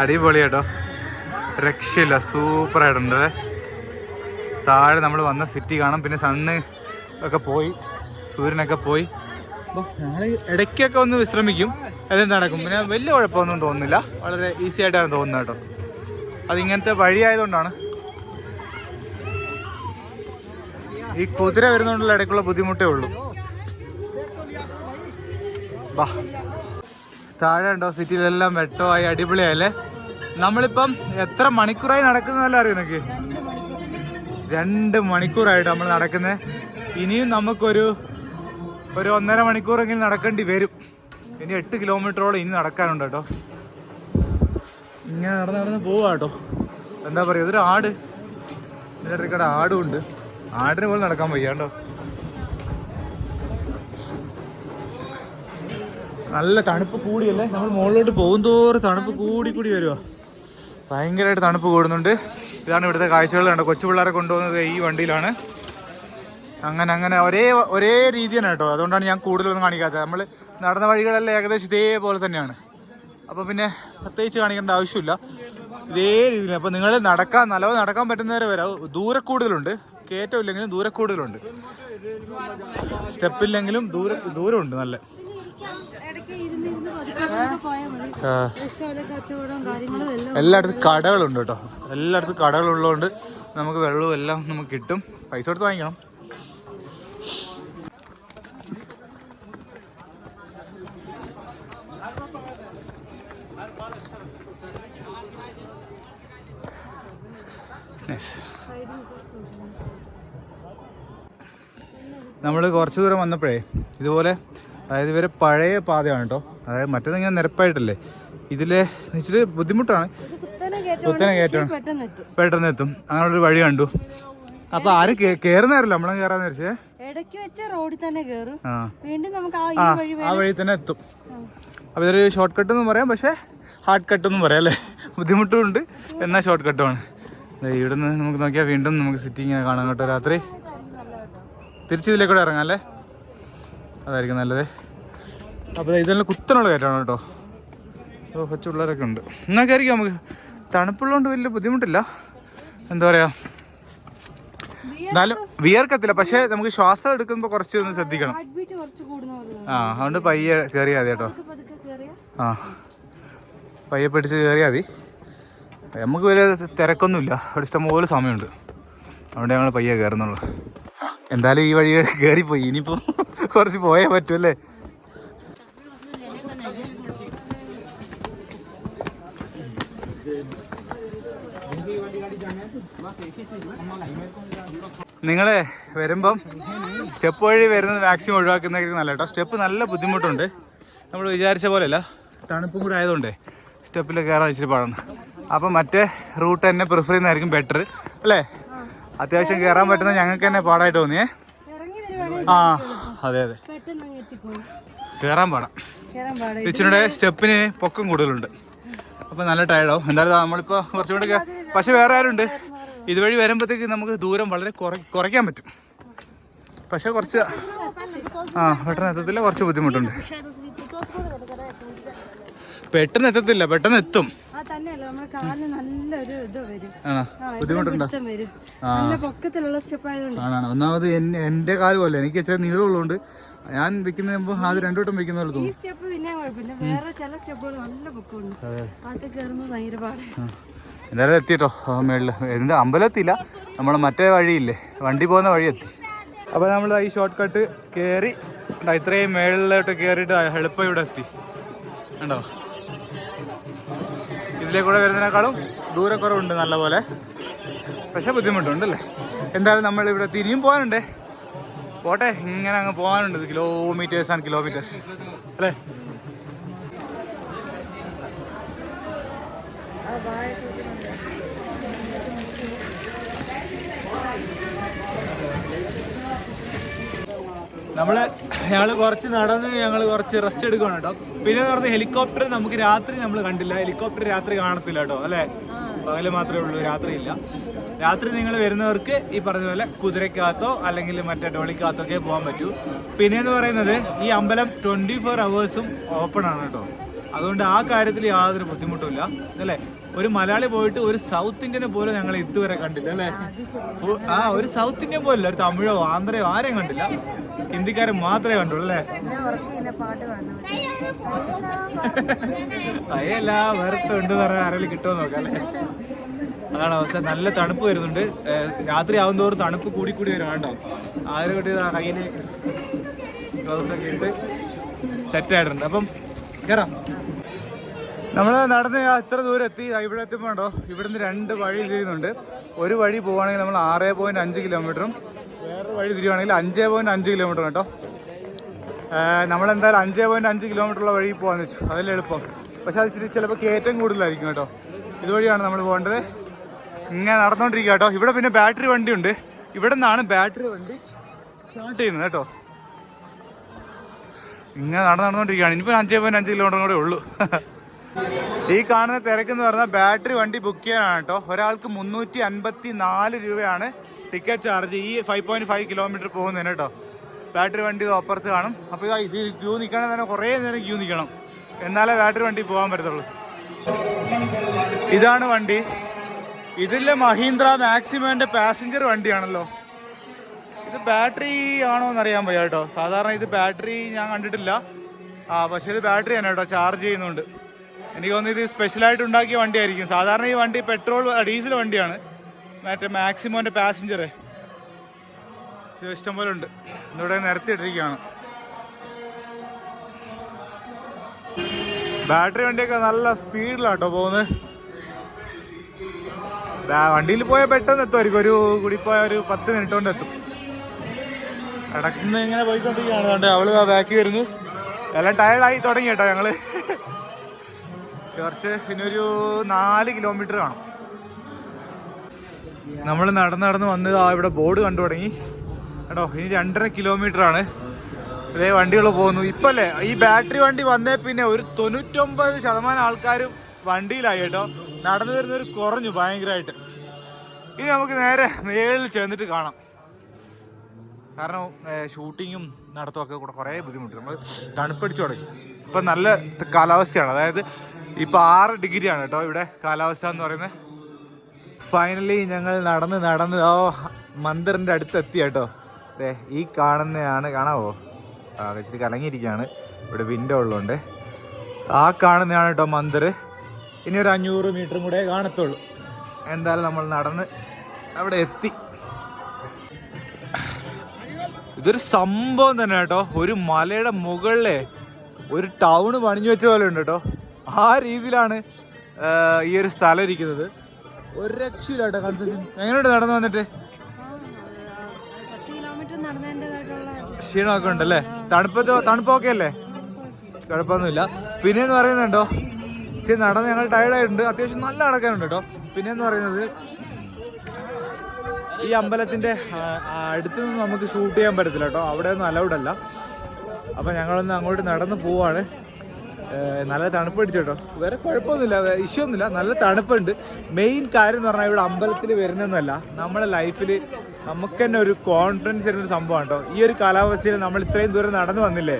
അടിപൊളി കേട്ടോ. രക്ഷയില്ല. സൂപ്പർ ആയിട്ടുണ്ട് താഴെ നമ്മൾ വന്ന സിറ്റി കാണാം. പിന്നെ സണ്ണ് ഒക്കെ പോയി. സൂര്യനൊക്കെ പോയി. ഞങ്ങൾ ഇടയ്ക്കൊക്കെ ഒന്ന് വിശ്രമിക്കും. അതിന് നടക്കും? പിന്നെ വലിയ കുഴപ്പമൊന്നും തോന്നുന്നില്ല. വളരെ ഈസി ആയിട്ടാണ് തോന്നുന്നത് കേട്ടോ. അതിങ്ങനത്തെ വഴിയായതുകൊണ്ടാണ്. ഈ കുതിര വരുന്നതുകൊണ്ടുള്ള ഇടയ്ക്കുള്ള ബുദ്ധിമുട്ടേ ഉള്ളൂ. ബാ. താഴെ ഉണ്ടോ? സിറ്റിയിലെല്ലാം ആയി അടിപൊളിയായല്ലേ? നമ്മളിപ്പം എത്ര മണിക്കൂറായി നടക്കുന്നതല്ല അറിയോ എനിക്ക് രണ്ട് മണിക്കൂറായിട്ട് നമ്മൾ നടക്കുന്നത് ഇനിയും നമുക്കൊരു ഒരു ഒന്നര മണിക്കൂറെങ്കിലും നടക്കേണ്ടി വരും. ഇനി എട്ട് കിലോമീറ്ററോളം ഇനി നടക്കാനുണ്ട് കേട്ടോ. ഇങ്ങനെ നടന്ന് നടന്ന് പോവാ കേട്ടോ. എന്താ പറയുക ഇതൊരു ആട്. ഇതിന്റെ ആടും ഉണ്ട്. ആടിനെ പോലെ നടക്കാൻ വയ്യ കേട്ടോ. നല്ല തണുപ്പ് കൂടിയല്ലേ? നമ്മൾ മുകളിലോട്ട് പോകും തോറും തണുപ്പ് കൂടി കൂടി വരുവാ. ഭയങ്കരമായിട്ട് തണുപ്പ് കൂടുന്നുണ്ട്. ഇതാണ് ഇവിടുത്തെ കാഴ്ചകൾ കണ്ടോ? കൊച്ചു പിള്ളേരെ കൊണ്ടുപോകുന്നത് ഈ വണ്ടിയിലാണ്. അങ്ങനെ അങ്ങനെ ഒരേ ഒരേ രീതിയാണ് കേട്ടോ. അതുകൊണ്ടാണ് ഞാൻ കൂടുതലൊന്നും കാണിക്കാത്തത്. നമ്മൾ നടന്ന വഴികളെല്ലാം ഏകദേശം ഇതേപോലെ തന്നെയാണ്. അപ്പോൾ പിന്നെ പ്രത്യേകിച്ച് കാണിക്കേണ്ട ആവശ്യമില്ല. ഇതേ രീതിയിൽ. അപ്പോൾ നിങ്ങൾ നടക്കാൻ നല്ലത് നടക്കാൻ പറ്റുന്നവരെ വരാം ദൂരെ കൂടുതലുണ്ട്. കയറ്റം ഇല്ലെങ്കിലും ദൂരെ കൂടുതലുണ്ട്. സ്റ്റെപ്പില്ലെങ്കിലും ദൂരെ ദൂരമുണ്ട് നല്ല. എല്ലായിടത്തും കടകളുണ്ട് കേട്ടോ. എല്ലായിടത്തും കടകളുള്ളതുകൊണ്ട് നമുക്ക് വെള്ളവും എല്ലാം നമുക്ക് കിട്ടും. പൈസ കൊടുത്ത് വാങ്ങിക്കണം. നമ്മൾ കുറച്ച് ദൂരം വന്നപ്പോഴേ ഇതുപോലെ അതായത് ഇവരെ പഴയ പാതയാണ് കേട്ടോ അതായത് മറ്റേത് ഇങ്ങനെ നിരപ്പായിട്ടല്ലേ. ഇതിലെ ഇച്ചിരി ബുദ്ധിമുട്ടാണ്. കുത്തനെ കയറ്റാണ് കയറ്റമാണ് പെട്ടെന്ന് എത്തും. അങ്ങനെയുള്ളൊരു വഴി കണ്ടു. അപ്പൊ ആര് കയറുന്നവരല്ല നമ്മളെ കയറാന്ന് വെച്ചേ ഇടയ്ക്ക് വെച്ച റോഡിൽ തന്നെ കയറും ആ. വീണ്ടും നമുക്ക് വഴി ആ വഴി തന്നെ എത്തും. അപ്പൊ ഇതൊരു ഷോർട്ട് കട്ട് എന്ന് പറയാം പക്ഷെ ഹാർട്ട് കട്ട് എന്നും പറയാം അല്ലേ? ബുദ്ധിമുട്ടും ഉണ്ട്. എന്നാൽ ഷോർട്ട് കട്ടുമാണ് ഇവിടെ നിന്ന് നമുക്ക് നോക്കിയാൽ വീണ്ടും നമുക്ക് സിറ്റി ഇങ്ങനെ കാണാം കേട്ടോ രാത്രി. തിരിച്ച് ഇതിലേക്കൂടെ ഇറങ്ങാം അല്ലേ? അതായിരിക്കും നല്ലത്. അപ്പോൾ ഇതെല്ലാം കുത്തനുള്ള കയറ്റമാണ് കേട്ടോ. ഓ കൊച്ചു പിള്ളേരൊക്കെ ഉണ്ട്. എന്നൊക്കെ ആയിരിക്കും നമുക്ക്? തണുപ്പുള്ളതുകൊണ്ട് വലിയ ബുദ്ധിമുട്ടില്ല. എന്താ പറയുക എന്നാലും വിയർക്കത്തില്ല. പക്ഷേ നമുക്ക് ശ്വാസം എടുക്കുമ്പോൾ കുറച്ച് ഒന്ന് ശ്രദ്ധിക്കണം. ആ അതുകൊണ്ട് പയ്യെ കയറിയാൽ മതി കേട്ടോ. ആ. പയ്യെ പിടിച്ച് കയറിയാൽ മതി. നമുക്ക് വലിയ തിരക്കൊന്നുമില്ല. അവിടെ ഇഷ്ടംപോലെ സമയമുണ്ട്. അതുകൊണ്ട് ഞങ്ങൾ പയ്യെ കയറുന്നുള്ളു എന്തായാലും ഈ വഴി കയറിപ്പോയി ഇനിയിപ്പോൾ കുറച്ച് പോയേ പറ്റുമല്ലേ നിങ്ങളെ വരുമ്പം സ്റ്റെപ്പ് വഴി വരുന്നത് മാക്സിമം ഒഴിവാക്കുന്നതായിരിക്കും നല്ല കേട്ടോ. സ്റ്റെപ്പ് നല്ല ബുദ്ധിമുട്ടുണ്ട്. നമ്മൾ വിചാരിച്ച പോലെയല്ല. തണുപ്പും കൂടെ ആയതുകൊണ്ടേ. സ്റ്റെപ്പിൽ കയറാൻ ഇച്ചിരി പാടാണ്. അപ്പം മറ്റേ റൂട്ട് തന്നെ പ്രിഫർ ചെയ്യുന്നതായിരിക്കും ബെറ്റർ അല്ലേ? അത്യാവശ്യം കയറാൻ പറ്റുന്ന ഞങ്ങൾക്ക് തന്നെ പാടായിട്ട് തോന്നിയേ. ആ അതെ അതെ. കയറാൻ പാടാം. ഇച്ചിരിയുടെ സ്റ്റെപ്പിന് പൊക്കം കൂടുതലുണ്ട്. അപ്പം നല്ല ടയർഡാവും എന്തായാലും നമ്മളിപ്പോൾ കുറച്ചും കൂടെ പക്ഷെ വേറെ ആരുണ്ട്? ഇതുവഴി വരുമ്പോഴത്തേക്ക് നമുക്ക് ദൂരം വളരെ കുറ- കുറയ്ക്കാൻ പറ്റും. പക്ഷെ കുറച്ച് ആ പെട്ടെന്ന് എത്തത്തില്ല. കുറച്ച് ബുദ്ധിമുട്ടുണ്ട്. പെട്ടെന്ന് എത്തത്തില്ല പെട്ടെന്ന് എത്തും. ആണാണ്. ഒന്നാമത് എന്റെ കാൽ പോലെ എനിക്ക് ഇച്ചിരി നീളമുള്ളതുകൊണ്ട് ഞാൻ വെക്കുന്ന അത് രണ്ടു വട്ടം വെക്കുന്ന പോലെ തോന്നുന്നു തോന്നും എന്തായാലും എത്തിട്ടോ മേളിൽ. എന്ത് അമ്പലത്തില്ല നമ്മളെ മറ്റേ വഴിയില്ലേ വണ്ടി പോകുന്ന വഴി എത്തി അപ്പോൾ നമ്മൾ ഈ ഷോർട്ട് കട്ട് കയറി ദാ ഇത്രയും മേളിലോട്ട് കയറിയിട്ട് എളുപ്പം ഇവിടെ എത്തി. ഇതിലേക്കൂടെ വരുന്നതിനേക്കാളും ദൂരക്കുറവുണ്ട് നല്ലപോലെ. പക്ഷെ ബുദ്ധിമുട്ടുണ്ട് അല്ലേ എന്തായാലും നമ്മൾ ഇവിടെ തിരിയും ഇനിയും പോകാനുണ്ട്. പോട്ടെ ഇങ്ങനെ അങ്ങ് പോകാനുണ്ട്. കിലോമീറ്റേഴ്സ് ആണ് കിലോമീറ്റേഴ്സ് അല്ലേ? നമ്മൾ ഞങ്ങൾ കുറച്ച് നടന്ന് ഞങ്ങൾ കുറച്ച് റെസ്റ്റ് എടുക്കണം കേട്ടോ. പിന്നെ പറഞ്ഞ ഹെലികോപ്റ്റർ നമുക്ക് രാത്രി നമ്മൾ കണ്ടില്ല. ഹെലികോപ്റ്റർ രാത്രി കാണത്തില്ല കേട്ടോ അല്ലേ? പകൽ മാത്രമേ ഉള്ളൂ രാത്രി ഇല്ല രാത്രി നിങ്ങൾ വരുന്നവർക്ക് ഈ പറഞ്ഞ പോലെ കുതിരക്കകത്തോ അല്ലെങ്കിൽ മറ്റേ ഡോളിക്കകത്തോ ഒക്കെ പോകാൻ പറ്റൂ. പിന്നെ എന്ന് പറയുന്നത് ഈ അമ്പലം ട്വന്റി ഫോർ അവേഴ്സും ഓപ്പൺ ആണ് കേട്ടോ. അതുകൊണ്ട് ആ കാര്യത്തിൽ യാതൊരു ബുദ്ധിമുട്ടുമില്ല അല്ലേ? ഒരു മലയാളി പോയിട്ട് ഒരു സൗത്ത് ഇന്ത്യനെ പോലും ഞങ്ങൾ ഇതുവരെ കണ്ടില്ല അല്ലേ? ആ ഒരു സൗത്ത് ഇന്ത്യൻ പോലില്ല ഒരു തമിഴോ ആന്ധ്രയോ ആരെയും കണ്ടില്ല. ഹിന്ദിക്കാരെ മാത്രമേ കണ്ടുള്ളൂ അല്ലേ? (laughs) അയ്യല്ല വേറത്തെ ഉണ്ട് പറഞ്ഞാൽ ആരെങ്കിലും കിട്ടുമോ നോക്കാം അല്ലേ? അതാണ് അവസ്ഥ. നല്ല തണുപ്പ് വരുന്നുണ്ട്. രാത്രി രാത്രി തോറും തണുപ്പ് കൂടി കൂടി വരാണ്ടോ ആരും കൂടി കയ്യിൽ ഗ്ലൗസൊക്കെ ഇട്ട് സെറ്റ് ആയിട്ടുണ്ട്. അപ്പം കയറാം നമ്മൾ നടന്ന് ആ ഇത്ര ദൂരം എത്തി. ഇവിടെ എത്തുമ്പോൾ ഇവിടുന്ന് രണ്ട് വഴി തിരിയുന്നുണ്ട് ഒരു വഴി പോവുകയാണെങ്കിൽ നമ്മൾ ആറ് പോയിന്റ് അഞ്ച് കിലോമീറ്ററും വേറൊരു വഴി തിരിയുവാണെങ്കിൽ അഞ്ച് പോയിന്റ് അഞ്ച് കിലോമീറ്ററും കേട്ടോ. നമ്മളെന്തായാലും അഞ്ച് പോയിന്റ് അഞ്ച് കിലോമീറ്റർ ഉള്ള വഴി പോകാന്ന് വെച്ചു. അതല്ലേ എളുപ്പം. പക്ഷെ അത് ഇച്ചിരി ചിലപ്പോൾ കയറ്റം കൂടുതലായിരിക്കും കേട്ടോ. ഇതുവഴിയാണ് നമ്മൾ പോകേണ്ടത്. ഇങ്ങനെ നടന്നുകൊണ്ടിരിക്കുക കേട്ടോ. ഇവിടെ പിന്നെ ബാറ്ററി വണ്ടിയുണ്ട്. ഇവിടെ നിന്നാണ് ബാറ്ററി വണ്ടി സ്റ്റാർട്ട് ചെയ്യുന്നത് കേട്ടോ. ഇങ്ങനെ നടന്ന് നടന്നുകൊണ്ടിരിക്കുകയാണ്. ഇനിയിപ്പോൾ അഞ്ച് പോയിന്റ് അഞ്ച് കിലോമീറ്റർ കൂടെ ഉള്ളൂ. (laughs) ഈ കാണുന്ന തിരക്കെന്ന് പറഞ്ഞാൽ ബാറ്ററി വണ്ടി ബുക്ക് ചെയ്യാനാണ് കേട്ടോ. ഒരാൾക്ക് മുന്നൂറ്റി അൻപത്തി നാല് രൂപയാണ് ടിക്കറ്റ് ചാർജ് ഈ ഫൈവ് പോയിന്റ് ഫൈവ് കിലോമീറ്റർ പോകുന്നതിന് കേട്ടോ. ബാറ്ററി വണ്ടി അപ്പുറത്ത് കാണും. അപ്പോൾ ഇതാ ഇത് ക്യൂ നിൽക്കണമെങ്കിൽ തന്നെ കുറേ നേരം ക്യൂ നിൽക്കണം. എന്നാലേ ബാറ്ററി വണ്ടി പോകാൻ പറ്റത്തുള്ളൂ. ഇതാണ് വണ്ടി. ഇതിലെ മഹീന്ദ്ര മാക്സിമേന്റെ പാസഞ്ചർ വണ്ടിയാണല്ലോ. ഇത് ബാറ്ററി ആണോ എന്ന് അറിയാൻ വയ്യ കേട്ടോ. സാധാരണ ഇത് ബാറ്ററി ഞാൻ കണ്ടിട്ടില്ല. ആ പക്ഷേ ഇത് ബാറ്ററി തന്നെ കേട്ടോ ചാർജ് ചെയ്യുന്നുണ്ട്. എനിക്ക് തോന്നുന്നു ഇത് സ്പെഷ്യലായിട്ട് ഉണ്ടാക്കിയ വണ്ടിയായിരിക്കും. സാധാരണ ഈ വണ്ടി പെട്രോൾ ഡീസൽ വണ്ടിയാണ്. മറ്റേ മാക്സിമോന്റെ പാസഞ്ചർ ഇഷ്ടം പോലെ ഉണ്ട്. ഇവിടെ നിരത്തിയിട്ടിരിക്കുകയാണ്. ബാറ്ററി വണ്ടിയൊക്കെ നല്ല സ്പീഡിലാട്ടോ പോകുന്നത്. വണ്ടിയിൽ പോയാൽ പെട്ടെന്ന് എത്തുമായിരിക്കും. ഒരു കൂടി പോയ ഒരു പത്ത് മിനിറ്റ് കൊണ്ട് എത്തും. കിടക്കുന്ന ഇങ്ങനെ പോയിക്കൊണ്ടിരിക്കുകയാണ്. കണ്ടേ അവൾ ബാക്കി വരുന്നു. എല്ലാം ടയർഡായി തുടങ്ങി കേട്ടോ ഞങ്ങൾ. കുറച്ച് ഇനിയൊരു നാല് കിലോമീറ്റർ കാണും. നമ്മൾ നടന്ന് നടന്ന് വന്ന് ആ ഇവിടെ ബോർഡ് കണ്ടു തുടങ്ങി. കേട്ടോ ഇനി രണ്ടര കിലോമീറ്റർ ആണ്. ഇതേ വണ്ടികൾ പോകുന്നു. ഇപ്പല്ലേ ഈ ബാറ്ററി വണ്ടി വന്നേ പിന്നെ ഒരു തൊണ്ണൂറ്റൊമ്പത് ശതമാനം ആൾക്കാരും വണ്ടിയിലായി കേട്ടോ. നടന്നു വരുന്നവർ കുറഞ്ഞു ഭയങ്കരമായിട്ട് ഇനി നമുക്ക് നേരെ മേളിൽ ചെന്നിട്ട് കാണാം. കാരണം ഷൂട്ടിങ്ങും നടത്തുമൊക്കെ കൂടെ കുറേ ബുദ്ധിമുട്ട് നമ്മൾ തണുപ്പടിച്ചു തുടങ്ങി. ഇപ്പം നല്ല കാലാവസ്ഥയാണ്. അതായത് ഇപ്പം ആറ് ഡിഗ്രിയാണ് കേട്ടോ ഇവിടെ കാലാവസ്ഥ എന്ന് പറയുന്നത്. ഫൈനലി ഞങ്ങൾ നടന്ന് നടന്ന് ഓ മന്ദിറിന്റെ അടുത്ത് എത്തി കേട്ടോ. അതെ ഈ കാണുന്നതാണ് കാണാവോ? ആ ഇച്ചിരി കലങ്ങിയിരിക്കുകയാണ്. ഇവിടെ വിൻഡോ ഉള്ളതുകൊണ്ട്. ആ കാണുന്നതാണ് കേട്ടോ മന്ദിർ ഇനി ഒരു അഞ്ഞൂറ് മീറ്ററും കൂടെ കാണത്തുള്ളൂ. എന്തായാലും നമ്മൾ നടന്ന് അവിടെ എത്തി. ഇതൊരു സംഭവം തന്നെ കേട്ടോ. ഒരു മലയുടെ മുകളിലെ ഒരു ടൗണ് പണിഞ്ഞു വെച്ച പോലെ ഉണ്ട് കേട്ടോ. ആ രീതിയിലാണ് ഈ ഒരു സ്ഥലം ഇരിക്കുന്നത്. ഒരു രക്ഷയില്ല കേട്ടോ കൺസെഷൻ എങ്ങനെയുണ്ട് നടന്നു വന്നിട്ട്? ക്ഷീണമൊക്കെ ഉണ്ടല്ലേ? തണുപ്പത്തോ തണുപ്പൊക്കെ അല്ലേ? കുഴപ്പമൊന്നുമില്ല. പിന്നെന്ന് പറയുന്നുണ്ടോ? ഇച്ചിരി നടന്ന് ഞങ്ങൾ ടയർഡായിട്ടുണ്ട് അത്യാവശ്യം നല്ല നടക്കാനുണ്ട് കേട്ടോ. പിന്നെന്ന് പറയുന്നത് ഈ അമ്പലത്തിന്റെ അടുത്ത് നിന്ന് നമുക്ക് ഷൂട്ട് ചെയ്യാൻ പറ്റത്തില്ല കേട്ടോ. അവിടെ ഒന്നും അലൗഡ് അല്ല. അപ്പൊ ഞങ്ങളൊന്ന് അങ്ങോട്ട് നടന്ന് പോവാണ്. നല്ല തണുപ്പ് അടിച്ചു കേട്ടോ. വേറെ കുഴപ്പമൊന്നുമില്ല. ഇഷ്യൂ ഒന്നുമില്ല. നല്ല തണുപ്പുണ്ട്. മെയിൻ കാര്യം എന്ന് പറഞ്ഞാൽ ഇവിടെ അമ്പലത്തിൽ വരുന്നൊന്നുമല്ല നമ്മുടെ ലൈഫിൽ നമുക്ക് തന്നെ ഒരു കോൺഫിഡൻസ് തരുന്ന ഒരു സംഭവമാണ് കേട്ടോ. ഈ ഒരു കാലാവസ്ഥയിൽ നമ്മൾ ഇത്രയും ദൂരം നടന്നു വന്നില്ലേ?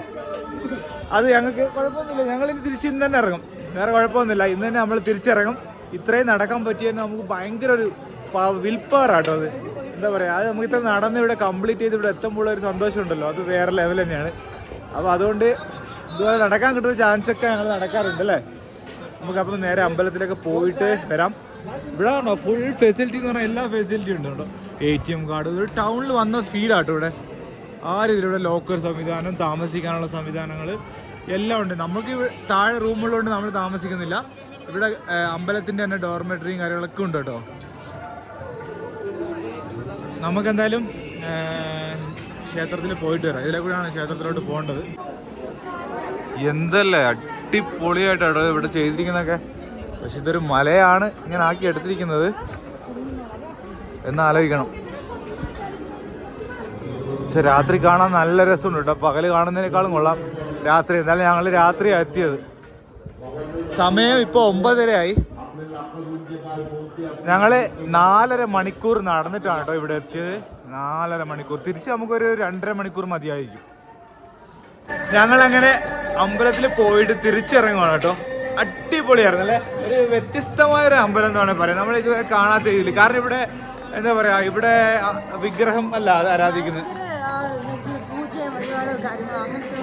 അത് ഞങ്ങൾക്ക് കുഴപ്പമൊന്നുമില്ല. ഞങ്ങൾ ഇനി തിരിച്ച് ഇന്ന് തന്നെ ഇറങ്ങും. വേറെ കുഴപ്പമൊന്നുമില്ല. ഇന്ന് തന്നെ നമ്മൾ തിരിച്ചിറങ്ങും. ഇത്രയും നടക്കാൻ പറ്റിയെന്ന് നമുക്ക് ഭയങ്കര ഒരു വിൽ വിൽപ്പാറാട്ടോ അത്. എന്താ പറയുക അത് നമുക്ക് ഇത്ര നടന്ന് ഇവിടെ കംപ്ലീറ്റ് ചെയ്ത് ഇവിടെ എത്തുമ്പോൾ ഒരു സന്തോഷം ഉണ്ടല്ലോ അത് വേറെ ലെവൽ തന്നെയാണ്. അപ്പോൾ അതുകൊണ്ട് ഇതുപോലെ നടക്കാൻ കിട്ടുന്ന ചാൻസ് ഒക്കെ ഞങ്ങൾ നടക്കാറുണ്ട് അല്ലേ? നമുക്ക് നമുക്കപ്പം നേരെ അമ്പലത്തിലൊക്കെ പോയിട്ട് വരാം. ഇവിടെ ആണോ ഫുൾ ഫെസിലിറ്റി എന്ന് പറഞ്ഞാൽ എല്ലാ ഫെസിലിറ്റിയും ഉണ്ട് കേട്ടോ എ ടി എം കാർഡ് ഒരു ടൗണിൽ വന്ന ഫീൽ ആട്ടോ ഇവിടെ. ആ രീതിയിലൂടെ ലോക്കർ സംവിധാനം താമസിക്കാനുള്ള സംവിധാനങ്ങൾ എല്ലാം ഉണ്ട്. നമുക്ക് താഴെ റൂമുള്ളതുകൊണ്ട് നമ്മൾ താമസിക്കുന്നില്ല. ഇവിടെ അമ്പലത്തിന്റെ തന്നെ ഡോർമെറ്ററിയും കാര്യങ്ങളൊക്കെ ഉണ്ട് കേട്ടോ. നമുക്കെന്തായാലും ക്ഷേത്രത്തിൽ പോയിട്ട് വരാം. ഇതിലെ കൂടെയാണ് ക്ഷേത്രത്തിലോട്ട് പോകേണ്ടത്. എന്തല്ലേ അടിപൊളിയായിട്ടാണ് ഇവിടെ ചെയ്തിരിക്കുന്നതൊക്കെ. പക്ഷെ ഇതൊരു മലയാണ് ഇങ്ങനെ ആക്കി എടുത്തിരിക്കുന്നത്. എന്ന് ആലോചിക്കണം. പക്ഷെ രാത്രി കാണാൻ നല്ല രസമുണ്ട് കേട്ടോ. പകൽ കാണുന്നതിനേക്കാളും കൊള്ളാം. രാത്രി. എന്തായാലും ഞങ്ങൾ രാത്രി എത്തിയത്. സമയം ഇപ്പോൾ ഒമ്പതരയായി. ഞങ്ങൾ നാലര മണിക്കൂർ നടന്നിട്ടാണ് കേട്ടോ ഇവിടെ എത്തിയത്. നാലര മണിക്കൂർ. തിരിച്ച് നമുക്കൊരു രണ്ടര മണിക്കൂർ മതിയായിരിക്കും. ഞങ്ങൾ അങ്ങനെ അമ്പലത്തിൽ പോയിട്ട് തിരിച്ചിറങ്ങുവാണ് കേട്ടോ അടിപൊളിയായിരുന്നു അല്ലേ? ഒരു വ്യത്യസ്തമായ ഒരു അമ്പലം എന്ന് വേണമെങ്കിൽ പറയാം നമ്മൾ ഇതുവരെ കാണാത്ത രീതിയിൽ. കാരണം ഇവിടെ എന്താ പറയാ ഇവിടെ വിഗ്രഹം അല്ല അത് ആരാധിക്കുന്നത്.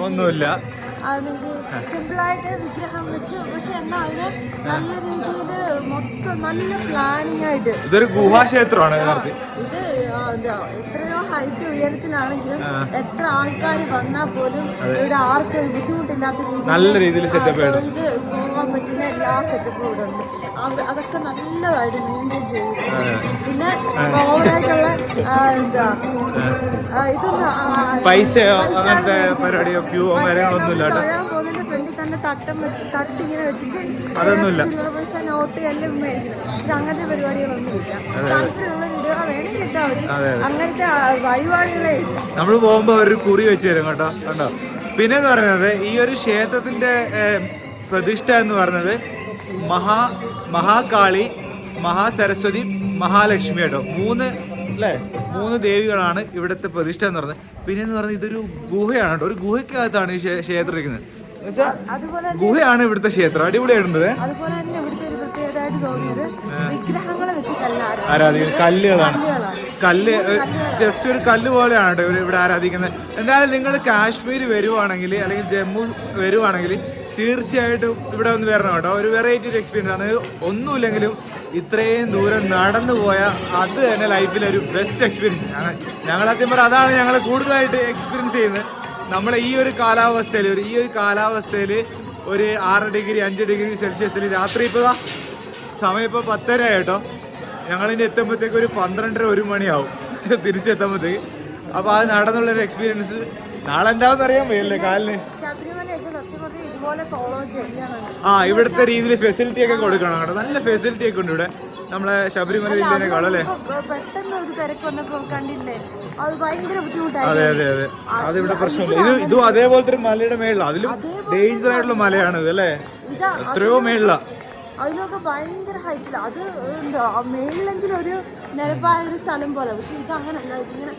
ഒന്നുമില്ല. അത് നിങ്ങൾക്ക് സിമ്പിളായിട്ട് വിഗ്രഹം വെച്ചു. പക്ഷെ എന്നാൽ അതിന് നല്ല രീതിയിൽ മൊത്തം നല്ല പ്ലാനിങ് ആയിട്ട്. ഇതൊരു ഗുഹാക്ഷേത്രമാണ് ഇത് എത്രയോ ഹൈറ്റ് ഉയരത്തിലാണെങ്കിലും എത്ര ആൾക്കാർ വന്നാൽ പോലും ഇവിടെ ആർക്കും ഒരു ബുദ്ധിമുട്ടില്ലാത്ത രീതിയിൽ നല്ല രീതിയിൽ സെറ്റപ്പ് ഇത് പോകാൻ പറ്റുന്ന എല്ലാ സെറ്റപ്പും ഇവിടെ ഉണ്ട്. അതൊക്കെ നല്ലതായിട്ട് മെയിന്റെയിൻ ചെയ്തിട്ടുണ്ട് പിന്നെ ഓവറായിട്ടുള്ള എന്താ ഇതൊന്നും പൈസ അങ്ങനത്തെ പരിപാടിയോ മറ്റേ കാര്യങ്ങളൊന്നുമില്ല പോകുന്നതിന്റെ ഫ്രണ്ടിൽ തന്നെ തട്ടം വെച്ച് തട്ടിങ്ങനെ വെച്ചിട്ട് അതൊന്നുമില്ല. ചില്ലറ പൈസ നോട്ട് എല്ലാം മേടിക്കണം. ഇത് അങ്ങനത്തെ പരിപാടികളൊന്നും ഇല്ല താല്പര്യമുള്ള വീഡിയോ വേണമെങ്കിൽ ഇട്ടാൽ മതി. അങ്ങനത്തെ വഴിപാടുകളേ ഇല്ല. നമ്മൾ പോകുമ്പോൾ ഒരു കുറി വെച്ച് തരും കേട്ടോ കണ്ടോ? പിന്നെ എന്ന് പറയുന്നത് ഈ ഒരു ക്ഷേത്രത്തിന്റെ പ്രതിഷ്ഠ എന്ന് പറഞ്ഞത് മഹാ മഹാകാളി മഹാസരസ്വതി മഹാലക്ഷ്മി കേട്ടോ. മൂന്ന് അല്ലേ? മൂന്ന് ദേവികളാണ് ഇവിടുത്തെ പ്രതിഷ്ഠ എന്ന് പറഞ്ഞത്. പിന്നെ എന്ന് പറഞ്ഞാൽ ഇതൊരു ഗുഹയാണ് കേട്ടോ. ഒരു ഗുഹയ്ക്കകത്താണ് ഈ ക്ഷേ- ക്ഷേത്രം ഇരിക്കുന്നത് എന്നുവെച്ചാൽ ഗുഹയാണ് ഇവിടുത്തെ ക്ഷേത്രം. അടിപൊളിയായിട്ടുണ്ട്. ആരാധിക്കുന്നത് കല്ലുകളാണ്. കല്ല് ജസ്റ്റ് ഒരു കല്ല് പോലെയാണ് കേട്ടോ ഇവിടെ ആരാധിക്കുന്നത്. എന്തായാലും നിങ്ങൾ കാശ്മീർ വരുവാണെങ്കിൽ അല്ലെങ്കിൽ ജമ്മു വരുവാണെങ്കിൽ തീർച്ചയായിട്ടും ഇവിടെ ഒന്ന് വരണം കേട്ടോ. ഒരു വെറൈറ്റി ഒരു എക്സ്പീരിയൻസ് ആണ്. ഒന്നുമില്ലെങ്കിലും ഇത്രയും ദൂരം നടന്നു പോയ അത് തന്നെ ലൈഫിലെ ഒരു ബെസ്റ്റ് എക്സ്പീരിയൻസ് ഞങ്ങൾ സത്യം പറഞ്ഞാൽ അതാണ് ഞങ്ങൾ കൂടുതലായിട്ട് എക്സ്പീരിയൻസ് ചെയ്യുന്നത്. നമ്മൾ ഈ ഒരു കാലാവസ്ഥയിൽ ഒരു ഈ ഒരു കാലാവസ്ഥയിൽ ഒരു ആറ് ഡിഗ്രി അഞ്ച് ഡിഗ്രി സെൽഷ്യസിൽ രാത്രി ഇപ്പോൾ സമയം ഇപ്പോൾ പത്തര കേട്ടോ. ഞങ്ങളിന്റെ എത്തുമ്പോഴത്തേക്ക് ഒരു പന്ത്രണ്ടര ഒരു മണിയാവും. തിരിച്ചെത്തുമ്പോഴത്തേക്ക് അപ്പോൾ അത് നടന്നുള്ളൊരു എക്സ്പീരിയൻസ് നാളെ എന്താണെന്ന് അറിയാൻ വയ്യല്ലേ കാലിന് ആ ഇവിടുത്തെ രീതിയിൽ ഫെസിലിറ്റി ഒക്കെ കൊടുക്കണം കേട്ടോ. നല്ല ഫെസിലിറ്റി ഒക്കെ ഉണ്ട് ഇവിടെ. നമ്മളെ ശബരിമല അല്ലേ പെട്ടെന്ന് ഒരു തിരക്ക് വന്നപ്പോ കണ്ടില്ലേ? അത് ഭയങ്കര അതെ അതെ അതെ. അതിവിടെ പ്രശ്നമില്ല. ഇത് ഇതും അതേപോലത്തെ ഒരു മലയുടെ മേളിലാണ് അതിലും ഡേഞ്ചർ ആയിട്ടുള്ള മലയാണ് ഇത് അല്ലേ? എത്രയോ മേളിലാ. അതിനൊക്കെ ഭയങ്കര ഹൈറ്റില്ല അത് എന്താ മേളിലെങ്കിലും ഒരു നിരപ്പായ ഒരു സ്ഥലം പോലെ. പക്ഷെ ഇത് അങ്ങനല്ല ഇതിങ്ങനെ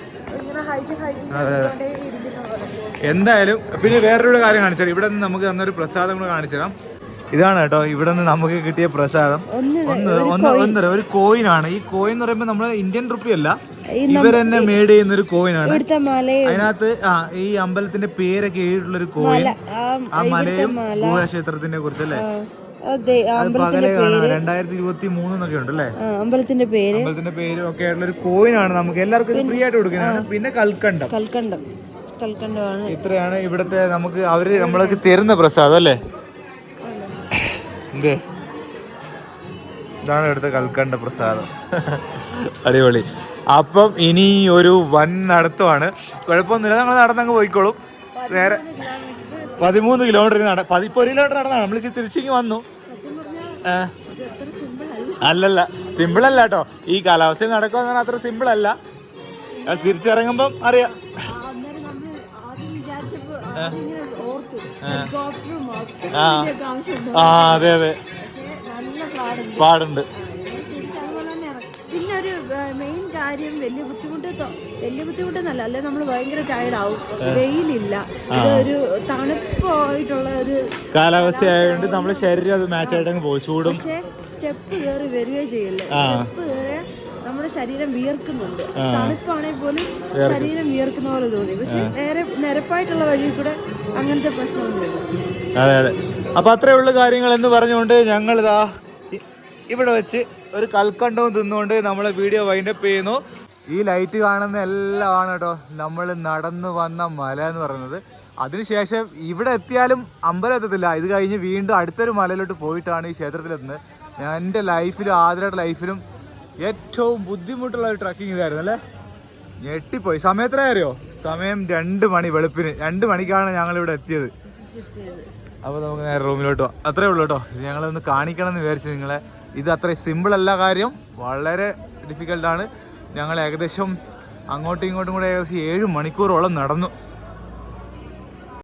എന്തായാലും പിന്നെ വേറൊരു കാര്യം കാണിച്ചാൽ ഇവിടെ നിന്ന് നമുക്ക് തന്നൊരു പ്രസാദം കൂടെ കാണിച്ചു തരാം. ഇതാണ് കേട്ടോ ഇവിടെ നിന്ന് നമുക്ക് കിട്ടിയ പ്രസാദം. ഒന്ന് ഒന്ന് ഒന്ന് ഒരു കോയിൻ ആണ്. ഈ കോയിൻ എന്ന് പറയുമ്പോൾ നമ്മൾ ഇന്ത്യൻ റുപ്പി അല്ല. ഇവരെന്നെ മേഡ് ചെയ്യുന്ന ഒരു കോയിൻ ആണ്. അതിനകത്ത് ആ ഈ അമ്പലത്തിന്റെ പേരൊക്കെ എഴുതിയിട്ടുള്ള ഒരു കോയിൻ ആ മലയും ക്ഷേത്രത്തിനെ കുറിച്ച് അല്ലേ രണ്ടായിരത്തി ഇരുപത്തി മൂന്നൊക്കെ ഉണ്ട് അല്ലേ അമ്പലത്തിന്റെ പേര്. അമ്പലത്തിന്റെ പേര് ഒക്കെ ആയിട്ടുള്ള ഒരു കോയിൻ ആണ് നമുക്ക്. എല്ലാവർക്കും ഫ്രീ ആയിട്ട് കൊടുക്കുന്നതാണ് പിന്നെ കൽക്കണ്ടം. കൽക്കണ്ടം. കൽക്കണ്ടമാണ്. ഇത്രയാണ് ഇവിടുത്തെ നമുക്ക് അവർ നമ്മളൊക്കെ തരുന്ന പ്രസാദം അല്ലേ? എന്തേ? ഇതാണ് ഇവിടുത്തെ കൽക്കണ്ട പ്രസാദം. അടിപൊളി. അപ്പം ഇനി ഒരു വൻ നടത്തമാണ്. കുഴപ്പമൊന്നുമില്ല. നമ്മൾ നടന്നങ്ങ് പോയിക്കോളും. നേരെ പതിമൂന്ന് കിലോമീറ്റർ. നട പതിപ്പോ ഒരു കിലോമീറ്റർ നടന്നാണ്. നമ്മൾ തിരിച്ചിങ്ങ് വന്നു. അല്ലല്ല സിമ്പിൾ അല്ല കേട്ടോ ഈ കാലാവസ്ഥയിൽ നടക്കുക എന്ന് പറഞ്ഞാൽ അത്ര സിമ്പിൾ അല്ല. തിരിച്ചിറങ്ങുമ്പം അറിയാം. ആ. അതെ അതെ. പാടുണ്ട്. കാര്യം വലിയ ബുദ്ധിമുട്ട് വലിയ ബുദ്ധിമുട്ടെന്നല്ല അല്ലെ? നമ്മൾ ഭയങ്കര ടയർഡ് ആവും. വെയിലില്ല. ഒരു തണുപ്പായിട്ടുള്ള ഒരു കാലാവസ്ഥ ആയതുകൊണ്ട് നമ്മുടെ ശരീരം അത് മാച്ച് ആയിട്ട് പോകും. ചൂടും. പക്ഷേ സ്റ്റെപ്പ് കയറി വരികയോ ചെയ്യില്ല? സ്റ്റെപ്പ് കയറിയ നമ്മുടെ ശരീരം വിയർക്കുന്നുണ്ട്. തണുപ്പാണെങ്കിൽ പോലും ശരീരം വിയർക്കുന്ന പോലെ തോന്നി. പക്ഷെ നേരെ നിരപ്പായിട്ടുള്ള വഴി കൂടെ അങ്ങനത്തെ പ്രശ്നമൊന്നുമില്ല അതെ അതെ. അപ്പൊ അത്രേ ഉള്ള കാര്യങ്ങൾ എന്ന് പറഞ്ഞുകൊണ്ട് ഞങ്ങൾ ഇതാ ഇവിടെ വെച്ച് ഒരു കൽക്കണ്ടവും തിന്നുകൊണ്ട് നമ്മളെ വീഡിയോ വൈൻഡപ്പ് ചെയ്യുന്നു. ഈ ലൈറ്റ് കാണുന്ന എല്ലാമാണ് കേട്ടോ. നമ്മൾ നടന്നു വന്ന മല എന്ന് പറയുന്നത്. അതിനുശേഷം ഇവിടെ എത്തിയാലും അമ്പലം എത്തത്തില്ല. ഇത് കഴിഞ്ഞ് വീണ്ടും അടുത്തൊരു മലയിലോട്ട് പോയിട്ടാണ് ഈ ക്ഷേത്രത്തിലെത്തുന്നത് ഞാൻ എന്റെ ലൈഫിലും ആദ്യമായിട്ട് ലൈഫിലും ഏറ്റവും ബുദ്ധിമുട്ടുള്ള ഒരു ട്രക്കിംഗ് ഇതായിരുന്നു അല്ലേ? ഞെട്ടിപ്പോയി. സമയത്ര അറിയോ? സമയം രണ്ട് മണി വെളുപ്പിന്. രണ്ട് മണിക്കാണ് ഞങ്ങൾ ഇവിടെ എത്തിയത്. അപ്പോൾ നമുക്ക് നേരെ റൂമിലോട്ടോ അത്രേ ഉള്ളൂ കേട്ടോ. ഇത് ഞങ്ങളൊന്ന് കാണിക്കണം എന്ന് വിചാരിച്ചു നിങ്ങളെ ഇത് അത്രയും സിമ്പിൾ അല്ല കാര്യം. വളരെ ഡിഫിക്കൽട്ടാണ് ഞങ്ങൾ ഏകദേശം അങ്ങോട്ടും ഇങ്ങോട്ടും കൂടെ ഏകദേശം ഏഴ് മണിക്കൂറോളം നടന്നു.